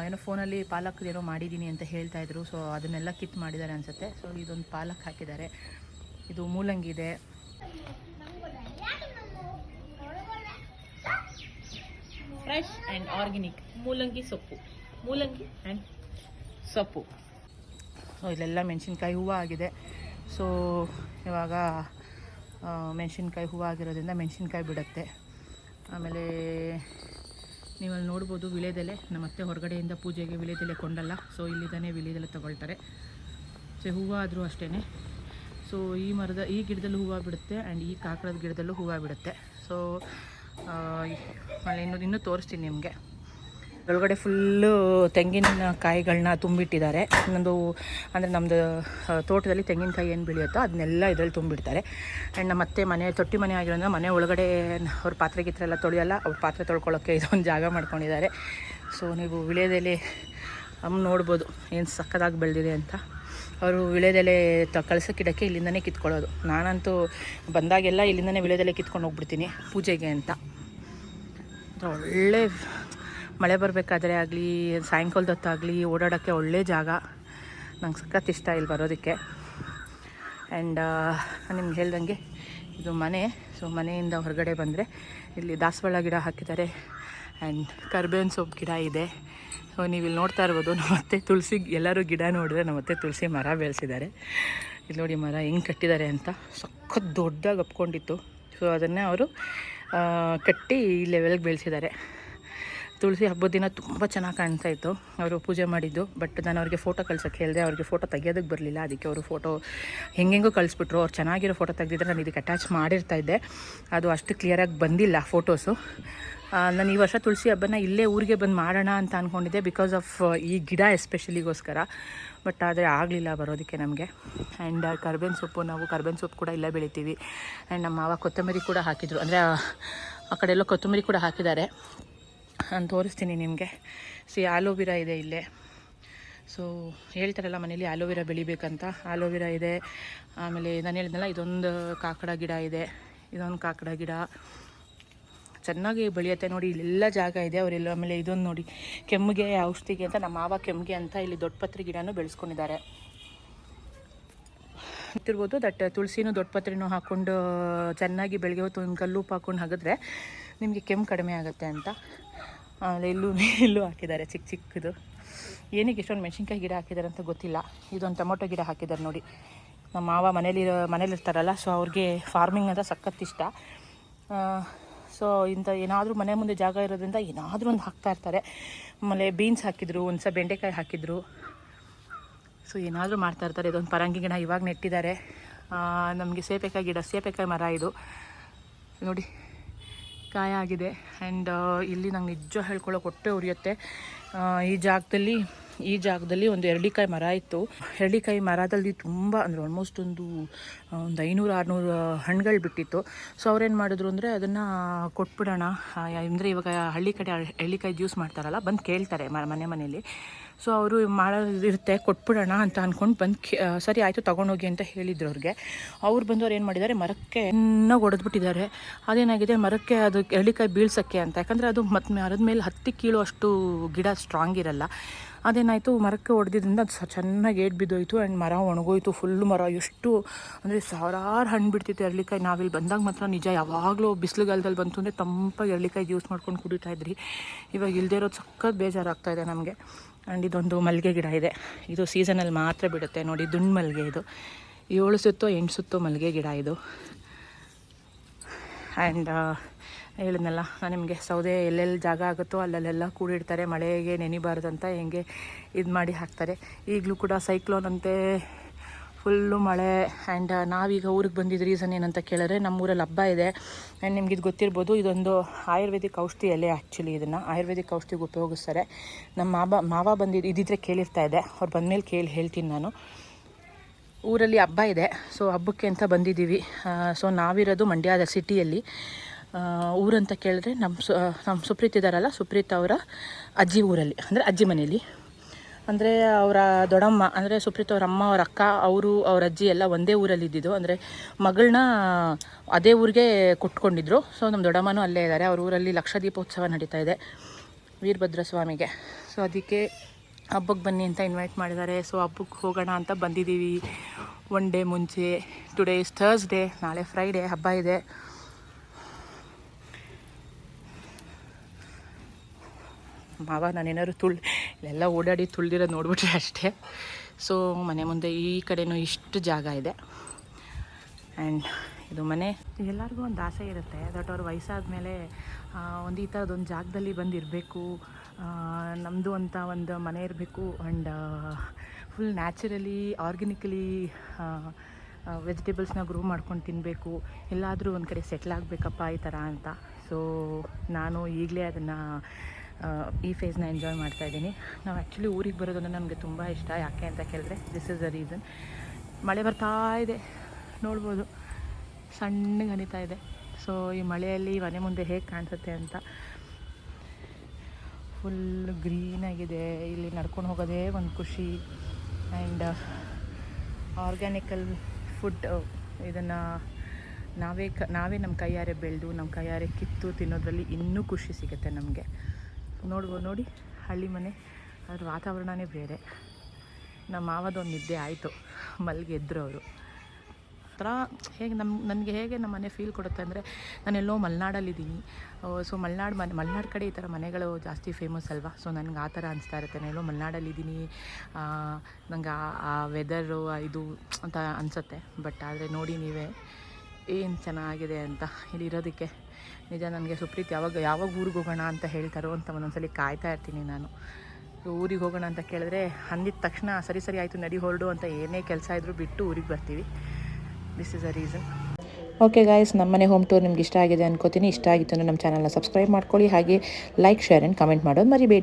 ಏನೋ ಫೋನಲ್ಲಿ ಪಾಲಕ್ ಏನೋ ಮಾಡಿದ್ದೀನಿ ಅಂತ ಹೇಳ್ತಾ ಇದ್ರು ಸೊ ಅದನ್ನೆಲ್ಲ ಕಿತ್ ಮಾಡಿದ್ದಾರೆ ಅನಿಸುತ್ತೆ. ಸೊ ಇದೊಂದು ಪಾಲಕ್ ಹಾಕಿದ್ದಾರೆ. ಇದು ಮೂಲಂಗಿ ಇದೆ. ಫ್ರೆಶ್ ಆ್ಯಂಡ್ ಆರ್ಗ್ಯಾನಿಕ್ ಮೂಲಂಗಿ ಸೊಪ್ಪು. ಮೂಲಂಗಿ ಆ್ಯಂಡ್ ಸೊಪ್ಪು. ಸೊ ಇಲ್ಲೆಲ್ಲ ಮೆಣಸಿನ್ಕಾಯಿ ಹೂವು ಆಗಿದೆ. ಸೊ ಇವಾಗ ಮೆಣಸಿನ್ಕಾಯಿ ಹೂವು ಆಗಿರೋದ್ರಿಂದ ಮೆಣಸಿನ್ಕಾಯಿ ಬಿಡುತ್ತೆ. ಆಮೇಲೆ ನೀವು ಅಲ್ಲಿ ನೋಡ್ಬೋದು ವಿಳೆದೆಲೆ ನಮ್ಮ ಅತ್ತೆ ಹೊರಗಡೆಯಿಂದ ಪೂಜೆಗೆ ವಿಳೆದೆಲೆ ಕೊಂಡಲ್ಲ. ಸೊ ಇಲ್ಲಿದ್ದಾನೆ ವಿಳೆದೆಲೆ ತೊಗೊಳ್ತಾರೆ. ಸೊ ಹೂವು ಆದರೂ ಅಷ್ಟೇ ಸೊ ಈ ಮರದ, ಈ ಗಿಡದಲ್ಲೂ ಹೂವು ಬಿಡುತ್ತೆ ಆ್ಯಂಡ್ ಈ ಕಾಕಡದ ಗಿಡದಲ್ಲೂ ಹೂವು ಬಿಡುತ್ತೆ. ಸೊ ಇನ್ನು, ಇನ್ನೂ ತೋರಿಸ್ತೀನಿ ನಿಮಗೆ. ಒಳಗಡೆ ಫುಲ್ಲು ತೆಂಗಿನ ಕಾಯಿಗಳನ್ನ ತುಂಬಿಟ್ಟಿದ್ದಾರೆ. ಇನ್ನೊಂದು ಅಂದರೆ ನಮ್ಮದು ತೋಟದಲ್ಲಿ ತೆಂಗಿನಕಾಯಿ ಏನು ಬೆಳೆಯುತ್ತೋ ಅದನ್ನೆಲ್ಲ ಇದರಲ್ಲಿ ತುಂಬಿಡ್ತಾರೆ. ಆ್ಯಂಡ್ ನಮ್ಮ ಅತ್ತೆ ಮನೆ, ತೊಟ್ಟಿ ಮನೆ ಆಗಿರೋದ್ರಿಂದ ಮನೆ ಒಳಗಡೆ ಅವ್ರ ಪಾತ್ರೆ ಗಿತ್ರೆ ಎಲ್ಲ ತೊಳೆಯಲ್ಲ, ಅವ್ರ ಪಾತ್ರೆ ತೊಳ್ಕೊಳ್ಳೋಕ್ಕೆ ಇದೊಂದು ಜಾಗ ಮಾಡ್ಕೊಂಡಿದ್ದಾರೆ. ಸೊ ನೀವು ವಿಳೆದೆಲೆ ಅಮ್ಮ ನೋಡ್ಬೋದು ಏನು ಸಕ್ಕದಾಗಿ ಬೆಳೆದಿದೆ ಅಂತ. ಅವರು ವಿಳೆದೆಲೆ ತ ಇಡೋಕ್ಕೆ ಇಲ್ಲಿಂದನೇ ಕಿತ್ಕೊಳ್ಳೋದು. ನಾನಂತೂ ಬಂದಾಗೆಲ್ಲ ಇಲ್ಲಿಂದನೇ ವಿಳೆದೆಲೆ ಕಿತ್ಕೊಂಡು ಹೋಗ್ಬಿಡ್ತೀನಿ ಪೂಜೆಗೆ ಅಂತ. ಒಳ್ಳೆ ಮಳೆ ಬರಬೇಕಾದ್ರೆ ಆಗಲಿ, ಸಾಯಂಕಾಲದ ಹೊತ್ತಾಗಲಿ ಓಡಾಡೋಕ್ಕೆ ಒಳ್ಳೆ ಜಾಗ. ನಂಗೆ ಸಖತ್ ಇಷ್ಟ ಇಲ್ಲಿ ಬರೋದಕ್ಕೆ. ಆ್ಯಂಡ್ ನಿಮ್ಗೆ ಹೇಳ್ದಂಗೆ ಇದು ಮನೆ. ಸೊ ಮನೆಯಿಂದ ಹೊರಗಡೆ ಬಂದರೆ ಇಲ್ಲಿ ದಾಸವಾಳ ಗಿಡ ಹಾಕಿದ್ದಾರೆ. ಆ್ಯಂಡ್ ಕರ್ಬೇವಿನ ಸೊಪ್ಪು ಗಿಡ ಇದೆ. ಸೊ ನೀವು ಇಲ್ಲಿ ನೋಡ್ತಾ ಇರ್ಬೋದು ನಮ್ಮತ್ತೆ ತುಳಸಿ ಎಲ್ಲರೂ ಗಿಡ ನೋಡಿದ್ರೆ ನಮ್ಮತ್ತೆ ತುಳಸಿ ಮರ ಬೆಳೆಸಿದ್ದಾರೆ. ಇಲ್ಲಿ ನೋಡಿ ಮರ ಹೆಂಗೆ ಕಟ್ಟಿದ್ದಾರೆ ಅಂತ. ಸಖತ್ ದೊಡ್ಡದಾಗಿ ಅಪ್ಕೊಂಡಿತ್ತು. ಸೊ ಅದನ್ನೇ ಅವರು ಕಟ್ಟಿ ಈ ಲೆವೆಲ್ಗೆ ಬೆಳೆಸಿದ್ದಾರೆ. ತುಳಸಿ ಹಬ್ಬದ ದಿನ ತುಂಬ ಚೆನ್ನಾಗಿ ಕಾಣ್ತಾ ಇತ್ತು. ಅವರು ಪೂಜೆ ಮಾಡಿದ್ದು ಬಟ್ ನಾನು ಅವ್ರಿಗೆ ಫೋಟೋ ಕಳ್ಸೋಕ್ಕೆ ಹೇಳಿದೆ, ಅವ್ರಿಗೆ ಫೋಟೋ ತೆಗಿಯೋದಕ್ಕೆ ಬರಲಿಲ್ಲ. ಅದಕ್ಕೆ ಅವರು ಫೋಟೋ ಹೆಂಗೆಂಗೂ ಕಳಿಸ್ಬಿಟ್ರು. ಅವ್ರು ಚೆನ್ನಾಗಿರೋ ಫೋಟೋ ತೆಗೆದಿದ್ರೆ ನಾನು ಇದಕ್ಕೆ ಅಟ್ಯಾಚ್ ಮಾಡಿರ್ತಾ ಇದ್ದೆ. ಅದು ಅಷ್ಟು ಕ್ಲಿಯರಾಗಿ ಬಂದಿಲ್ಲ ಫೋಟೋಸು ನಾನು ಈ ವರ್ಷ ತುಳಸಿ ಹಬ್ಬನ ಇಲ್ಲೇ ಊರಿಗೆ ಬಂದು ಮಾಡೋಣ ಅಂತ ಅಂದ್ಕೊಂಡಿದ್ದೆ ಬಿಕಾಸ್ ಆಫ್ ಈ ಗಿಡ ಎಸ್ಪೆಷಲಿಗೋಸ್ಕರ ಬಟ್ ಆದರೆ ಆಗಲಿಲ್ಲ ಬರೋದಕ್ಕೆ ನಮಗೆ. ಆ್ಯಂಡ್ ಕರ್ಬೇವಿನ ಸೊಪ್ಪು, ನಾವು ಕರ್ಬೇವಿನ ಸೊಪ್ಪು ಕೂಡ ಇಲ್ಲೇ ಬೆಳಿತೀವಿ. ಆ್ಯಂಡ್ ನಮ್ಮ ಮಾವ ಕೊತ್ತಂಬರಿ ಕೂಡ ಹಾಕಿದರು. ಅಂದರೆ ಆ ಕಡೆ ಎಲ್ಲೋ ಕೊತ್ತಂಬರಿ ಕೂಡ ಹಾಕಿದ್ದಾರೆ. ನಾನು ತೋರಿಸ್ತೀನಿ ನಿಮಗೆ. ಸಿ ಆಲೋವಿರಾ ಇದೆ ಇಲ್ಲೇ. ಸೊ ಹೇಳ್ತಾರಲ್ಲ ಮನೇಲಿ ಆಲೋವೆರಾ ಬೆಳಿಬೇಕಂತ. ಆಲೋವೆರಾ ಇದೆ. ಆಮೇಲೆ ನಾನು ಹೇಳಿದ್ನಲ್ಲ, ಇದೊಂದು ಕಾಕಡ ಗಿಡ ಇದೆ. ಇದೊಂದು ಕಾಕಡ ಗಿಡ. ಚೆನ್ನಾಗಿ ಬೆಳೆಯುತ್ತೆ ನೋಡಿ, ಇಲ್ಲೆಲ್ಲ ಜಾಗ ಇದೆ. ಅವರೆಲ್ಲ ಆಮೇಲೆ ಇದೊಂದು ನೋಡಿ, ಕೆಮ್ಮಿಗೆ, ಔಷಧಿಗೆ ಅಂತ, ನಮ್ಮ ಮಾವ ಕೆಮ್ಮಿಗೆ ಅಂತ ಇಲ್ಲಿ ದೊಡ್ಡ ಪತ್ರಿ ಗಿಡನೂ ಬೆಳೆಸ್ಕೊಂಡಿದ್ದಾರೆ. ಗೊತ್ತಿರ್ಬೋದು, ದಟ್ ತುಳಸಿನೂ ದೊಡ್ಡ ಪತ್ರಿನೂ ಹಾಕ್ಕೊಂಡು ಚೆನ್ನಾಗಿ ಬೆಳಗ್ಗೆ ಹೊತ್ತು ಒಂದು ಕಲ್ಲುಪ್ಪು ಹಾಕ್ಕೊಂಡು ಹಾಕಿದ್ರೆ ನಿಮಗೆ ಕೆಮ್ಮು ಕಡಿಮೆ ಆಗುತ್ತೆ ಅಂತ. ಆಮೇಲೆ ಇಲ್ಲೂ ಇಲ್ಲೂ ಹಾಕಿದ್ದಾರೆ ಚಿಕ್ಕ ಚಿಕ್ಕದು. ಏನಕ್ಕೆ ಇಷ್ಟೊಂದು ಮೆಣಸಿನ್ಕಾಯಿ ಗಿಡ ಹಾಕಿದ್ದಾರೆ ಅಂತ ಗೊತ್ತಿಲ್ಲ. ಇದೊಂದು ಟೊಮೊಟೊ ಗಿಡ ಹಾಕಿದ್ದಾರೆ ನೋಡಿ. ನಮ್ಮ ಮಾವ ಮನೇಲಿರೋ ಮನೇಲಿರ್ತಾರಲ್ಲ ಸೊ ಅವ್ರಿಗೆ ಫಾರ್ಮಿಂಗ್ ಅಂತ ಸಖತ್ ಇಷ್ಟ. ಸೊ ಇಂಥ ಏನಾದರೂ ಮನೆ ಮುಂದೆ ಜಾಗ ಇರೋದ್ರಿಂದ ಏನಾದರೂ ಒಂದು ಹಾಕ್ತಾ ಇರ್ತಾರೆ. ಆಮೇಲೆ ಬೀನ್ಸ್ ಹಾಕಿದ್ರು ಒಂದು ಸಹ ಬೆಂಡೆಕಾಯಿ ಹಾಕಿದ್ರು. ಸೊ ಏನಾದರೂ ಮಾಡ್ತಾ ಇರ್ತಾರೆ. ಇದೊಂದು ಪರಂಗಿ ಗಿಡ ಇವಾಗ ನೆಟ್ಟಿದ್ದಾರೆ. ನಮಗೆ ಸೇಪೆಕಾಯಿ ಗಿಡ, ಸೇಪೆಕಾಯಿ ಮರ ಇದು. ನೋಡಿ. ಕಾಯ ಆಗಿದೆ. ಆ್ಯಂಡ್ ಇಲ್ಲಿ ನಂಗೆ ನಿಜ ಹೇಳ್ಕೊಳ್ಳೋಕೆ ಹೊಟ್ಟೆ ಉರಿಯುತ್ತೆ. ಈ ಜಾಗದಲ್ಲಿ ಈ ಜಾಗದಲ್ಲಿ ಒಂದು ಎರಡಿಕಾಯಿ ಮರ ಇತ್ತು. ಎರಡಿಕಾಯಿ ಮರದಲ್ಲಿ ತುಂಬ, ಅಂದರೆ ಆಲ್ಮೋಸ್ಟ್ ಒಂದು ಒಂದು ಐನೂರು, ಆರುನೂರು ಹಣ್ಣುಗಳು ಬಿಟ್ಟಿತ್ತು. ಸೊ ಅವ್ರೇನು ಮಾಡಿದ್ರು ಅಂದರೆ ಅದನ್ನು ಕೊಟ್ಬಿಡೋಣ. ಅಂದರೆ ಇವಾಗ ಹಳ್ಳಿ ಕಡೆ ಎಳ್ಳಿಕಾಯಿ ಜ್ಯೂಸ್ ಮಾಡ್ತಾರಲ್ಲ, ಬಂದು ಕೇಳ್ತಾರೆ ಮನೆ ಮನೇಲಿ. ಸೊ ಅವರು ಮಾಡೋದಿರುತ್ತೆ ಕೊಟ್ಬಿಡೋಣ ಅಂತ ಅಂದ್ಕೊಂಡು ಬಂದು ಸರಿ ಆಯಿತು, ತೊಗೊಂಡೋಗಿ ಅಂತ ಹೇಳಿದ್ರು ಅವ್ರಿಗೆ. ಅವ್ರು ಬಂದವ್ರು ಏನು ಮಾಡಿದ್ದಾರೆ ಮರಕ್ಕೆ ಇನ್ನೂ ಹೊಡೆದ್ಬಿಟ್ಟಿದ್ದಾರೆ ಅದೇನಾಗಿದೆ, ಮರಕ್ಕೆ ಅದು ಎಳ್ಳಿಕಾಯಿ ಬೀಳ್ಸೋಕ್ಕೆ ಅಂತ. ಯಾಕಂದರೆ ಅದು ಮತ್ತೆ ಮರದ ಮೇಲೆ ಹತ್ತಿ ಕೀಳೋ ಅಷ್ಟು ಗಿಡ ಸ್ಟ್ರಾಂಗ್ ಇರಲ್ಲ. ಅದೇನಾಯಿತು, ಮರಕ್ಕೆ ಹೊಡೆದಿದ್ದರಿಂದ ಅದು ಚೆನ್ನಾಗಿ ಏಟ್ ಬಿದ್ದೋಯ್ತು ಆ್ಯಂಡ್ ಮರ ಒಣಗೋಯ್ತು ಫುಲ್ಲು ಮರ. ಎಷ್ಟು, ಅಂದರೆ ಸಾವಿರಾರು ಹಣ್ಣು ಬಿಡ್ತಿತ್ತು ಎಳ್ಳಿಕಾಯಿ. ನಾವಿಲ್ಲಿ ಬಂದಾಗ ಮಾತ್ರ ನಿಜ ಯಾವಾಗಲೂ ಬಿಸಿಲುಗಾಲದಲ್ಲಿ ಬಂತು ಅಂದರೆ ತಂಪಾಗಿ ಎಳ್ಳಿಕಾಯಿ ಜ್ಯೂಸ್ ಮಾಡ್ಕೊಂಡು ಕುಡಿತಾ ಇದ್ರಿ. ಇವಾಗ ಇಲ್ಲದೇ ಇರೋದು ಸಖತ್ ಬೇಜಾರಾಗ್ತಾಯಿದೆ ನಮಗೆ. ಆ್ಯಂಡ್ ಇದೊಂದು ಮಲ್ಲಿಗೆ ಗಿಡ ಇದೆ. ಇದು ಸೀಸನಲ್ಲಿ ಮಾತ್ರ ಬಿಡುತ್ತೆ. ನೋಡಿ, ದುಂಡು ಮಲ್ಲಿಗೆ ಇದು. ಏಳು ಸುತ್ತೋ ಎಂಟು ಸುತ್ತೋ ಮಲ್ಲಿಗೆ ಗಿಡ ಇದು. ಆ್ಯಂಡ್ ಹೇಳಿದ್ನಲ್ಲ, ನಾನು ನಿಮಗೆ ಸೌದೆ ಎಲ್ಲೆಲ್ಲಿ ಜಾಗ ಆಗುತ್ತೋ ಅಲ್ಲಲ್ಲೆಲ್ಲ ಕೂಡಿಡ್ತಾರೆ. ಮಳೆಗೆ ಅಂತ ಹೆಂಗೆ ಇದು ಮಾಡಿ ಹಾಕ್ತಾರೆ. ಈಗಲೂ ಕೂಡ ಸೈಕ್ಲೋನ್ ಅಂತೆ ಫುಲ್ಲು ಮಳೆ ಆ್ಯಂಡ್ ನಾವೀಗ ಊರಿಗೆ ಬಂದಿದ್ದು ರೀಸನ್ ಏನಂತ ಕೇಳಿದ್ರೆ ನಮ್ಮೂರಲ್ಲಿ ಹಬ್ಬ ಇದೆ. ಆ್ಯಂಡ್ ನಿಮ್ಗೆ ಇದು ಗೊತ್ತಿರ್ಬೋದು, ಇದೊಂದು ಆಯುರ್ವೇದಿಕ್ ಔಷಧಿಯಲ್ಲೇ ಆ್ಯಕ್ಚುಲಿ ಇದನ್ನು. ಆಯುರ್ವೇದಿಕ್ ಔಷಧಿಗೆ ಉಪಯೋಗಿಸ್ತಾರೆ. ನಮ್ಮ ಮಾವ ಮಾವ ಬಂದಿದ್ದು ಇದಿದ್ರೆ ಕೇಳಿರ್ತಾ ಇದೆ. ಅವ್ರು ಬಂದಮೇಲೆ ಕೇಳಿ ಹೇಳ್ತೀನಿ ನಾನು. ಊರಲ್ಲಿ ಹಬ್ಬ ಇದೆ. ಸೊ ಹಬ್ಬಕ್ಕೆ ಅಂತ ಬಂದಿದ್ದೀವಿ. ಸೊ ನಾವಿರೋದು ಮಂಡ್ಯದ ಸಿಟಿಯಲ್ಲಿ. ಊರಂತ ಕೇಳಿದ್ರೆ ನಮ್ಮ ಸು ನಮ್ಮ ಸುಪ್ರೀತ್ ಇದ್ದಾರಲ್ಲ ಸುಪ್ರೀತ್ ಅವರ ಅಜ್ಜಿ ಊರಲ್ಲಿ. ಅಂದರೆ ಅಜ್ಜಿ ಮನೇಲಿ ಅಂದರೆ ಅವರ ದೊಡ್ಡಮ್ಮ, ಅಂದರೆ ಸುಪ್ರೀತ್ ಅವ್ರ ಅಮ್ಮ, ಅವ್ರ ಅಕ್ಕ, ಅವರು, ಅವ್ರ ಅಜ್ಜಿ ಎಲ್ಲ ಒಂದೇ ಊರಲ್ಲಿ ಇದ್ದಿದ್ದು. ಅಂದರೆ ಮಗಳನ್ನ ಅದೇ ಊರಿಗೆ ಕೊಟ್ಕೊಂಡಿದ್ರು. ಸೊ ನಮ್ಮ ದೊಡ್ಡಮ್ಮನೂ ಅಲ್ಲೇ ಇದ್ದಾರೆ ಅವ್ರ ಊರಲ್ಲಿ ಲಕ್ಷ ದೀಪೋತ್ಸವ ನಡೀತಾ ಇದೆ ವೀರಭದ್ರ ಸ್ವಾಮಿಗೆ ಸೊ ಅದಕ್ಕೆ ಹಬ್ಬಕ್ಕೆ ಬನ್ನಿ ಅಂತ ಇನ್ವೈಟ್ ಮಾಡಿದ್ದಾರೆ. ಸೊ ಹಬ್ಬಕ್ಕೆ ಹೋಗೋಣ ಅಂತ ಬಂದಿದ್ದೀವಿ. ಒನ್ ಡೇ ಮುಂಚೆ. ಟುಡೇ ಇಸ್ ಥರ್ಸ್ಡೇ ನಾಳೆ ಫ್ರೈಡೇ ಹಬ್ಬ ಇದೆ. ಮಾವ ನಾನೇನಾದ್ರು ತುಳ್ ಎಲ್ಲ ಓಡಾಡಿ ತುಳಿದಿರೋದು ನೋಡಿಬಿಟ್ರೆ ಅಷ್ಟೇ. ಸೊ ಮನೆ ಮುಂದೆ ಈ ಕಡೆನೂ ಇಷ್ಟು ಜಾಗ ಇದೆ. ಆ್ಯಂಡ್ ಇದು ಮನೆ. ಎಲ್ಲರಿಗೂ ಒಂದು ಆಸೆ ಇರುತ್ತೆ. ದಟ್ ಅವ್ರ ವಯಸ್ಸಾದ ಮೇಲೆ ಒಂದು ಈ ಥರದೊಂದು ಜಾಗದಲ್ಲಿ ಬಂದಿರಬೇಕು ನಮ್ಮದು ಅಂತ ಒಂದು ಮನೆ ಇರಬೇಕು. ಆ್ಯಂಡ್ ಫುಲ್ ನ್ಯಾಚುರಲಿ ಆರ್ಗ್ಯಾನಿಕಲಿ ವೆಜಿಟೇಬಲ್ಸ್ನ ಗ್ರೋ ಮಾಡ್ಕೊಂಡು ತಿನ್ನಬೇಕು ಎಲ್ಲಾದರೂ ಒಂದು ಕಡೆ ಸೆಟ್ಲ್ ಆಗಬೇಕಪ್ಪ ಈ ಥರ ಅಂತ. ಸೊ ನಾನು ಈಗಲೇ ಅದನ್ನು ಈ ಫೇಸ್ನ ಎಂಜಾಯ್ ಮಾಡ್ತಾ ಇದ್ದೀನಿ. ನಾವು ಆ್ಯಕ್ಚುಲಿ ಊರಿಗೆ ಬರೋದಂದ್ರೆ ನನಗೆ ತುಂಬ ಇಷ್ಟ. ಯಾಕೆ ಅಂತ ಕೇಳಿದ್ರೆ ದಿಸ್ ಇಸ್ ಅ ರೀಸನ್ ಮಳೆ ಬರ್ತಾ ಇದೆ. ನೋಡ್ಬೋದು. ಸಣ್ಣಗೆ ಹನಿತಾ ಇದೆ. ಸೊ ಈ ಮಳೆಯಲ್ಲಿ ಮನೆ ಮುಂದೆ ಹೇಗೆ ಕಾಣಿಸುತ್ತೆ ಅಂತ. ಫುಲ್ ಗ್ರೀನಾಗಿದೆ ಇಲ್ಲಿ ನಡ್ಕೊಂಡು ಹೋಗೋದೇ ಒಂದು ಖುಷಿ. ಆ್ಯಂಡ್ ಆರ್ಗ್ಯಾನಿಕಲ್ ಫುಡ್ ಇದನ್ನು ನಾವೇ ನಾವೇ ನಮ್ಮ ಕೈಯಾರೆ ಬೆಳೆದು ನಮ್ಮ ಕೈಯಾರೆ ಕಿತ್ತು ತಿನ್ನೋದ್ರಲ್ಲಿ ಇನ್ನೂ ಖುಷಿ ಸಿಗುತ್ತೆ ನಮಗೆ. ನೋಡ್ಬೋದು ನೋಡಿ, ಹಳ್ಳಿ ಮನೆ. ಅದ್ರ ವಾತಾವರಣವೇ ಬೇರೆ. ನಮ್ಮ ಮಾವದೊಂದು ನಿದ್ದೆ ಆಯಿತು. ಮಲ್ಗೆ ಅವರು ಥರ ಹೇಗೆ ನಮ್ಮ ನನಗೆ ಹೇಗೆ ನಮ್ಮ ಮನೆ ಫೀಲ್ ಕೊಡುತ್ತೆ ಅಂದರೆ ನಾನೆಲ್ಲೋ ಮಲೆನಾಡಲ್ಲಿದ್ದೀನಿ. ಸೊ ಮಲೆನಾಡು ಮನೆ, ಮಲೆನಾಡು ಕಡೆ ಈ ಥರ ಮನೆಗಳು ಜಾಸ್ತಿ ಫೇಮಸ್ ಅಲ್ವಾ? ಸೊ ನನಗೆ ಆ ಥರ ಅನಿಸ್ತಾ ಇರುತ್ತೆ. ನಾನೆಲ್ಲೋ ಮಲೆನಾಡಲ್ಲಿದ್ದೀನಿ. ನಂಗೆ ಆ ವೆದರು ಇದು ಅಂತ ಅನಿಸುತ್ತೆ. ಬಟ್ ಆದರೆ ನೋಡಿ ನೀವೇ, ಏನು ಚೆನ್ನಾಗಿದೆ ಅಂತ ಇಲ್ಲಿ ಇರೋದಕ್ಕೆ ನಿಜ ನನಗೆ ಸುಪ್ರೀತ್ ಯಾವಾಗ ಯಾವಾಗ ಊರಿಗೆ ಹೋಗೋಣ ಅಂತ ಹೇಳ್ತಾರೋ ಅಂತ ಒಂದೊಂದ್ಸಲಿ ಕಾಯ್ತಾ ಇರ್ತೀನಿ ನಾನು. ಊರಿಗೆ ಹೋಗೋಣ ಅಂತ ಕೇಳಿದ್ರೆ ಅಂದಿದ ತಕ್ಷಣ ಸರಿ ಸರಿ ಆಯಿತು ನಡಿ ಹೊರಡು ಅಂತ ಏನೇ ಕೆಲಸ ಇದ್ದರೂ ಬಿಟ್ಟು ಊರಿಗೆ ಬರ್ತೀವಿ. This is a reason okay guys ನಮ್ಮನೆ ಹೋಮ್ ಟೂರ್ ನಿಮ್ಗೆ ಇಷ್ಟ ಆಗಿದೆ ಅನ್ಕೋತೀನಿ. ಇಷ್ಟ ಆಗಿತ್ತು ಅಂದರೆ ನಮ್ಮ ಚಾನಲ್ನ ಸಬ್ಸ್ಕ್ರೈಬ್ ಮಾಡ್ಕೊಳ್ಳಿ. ಹಾಗೆ ಲೈಕ್ ಶೇರ್ ಆ್ಯಂಡ್ ಕಮೆಂಟ್ ಮಾಡೋದು ಮರಿಬೇಡಿ.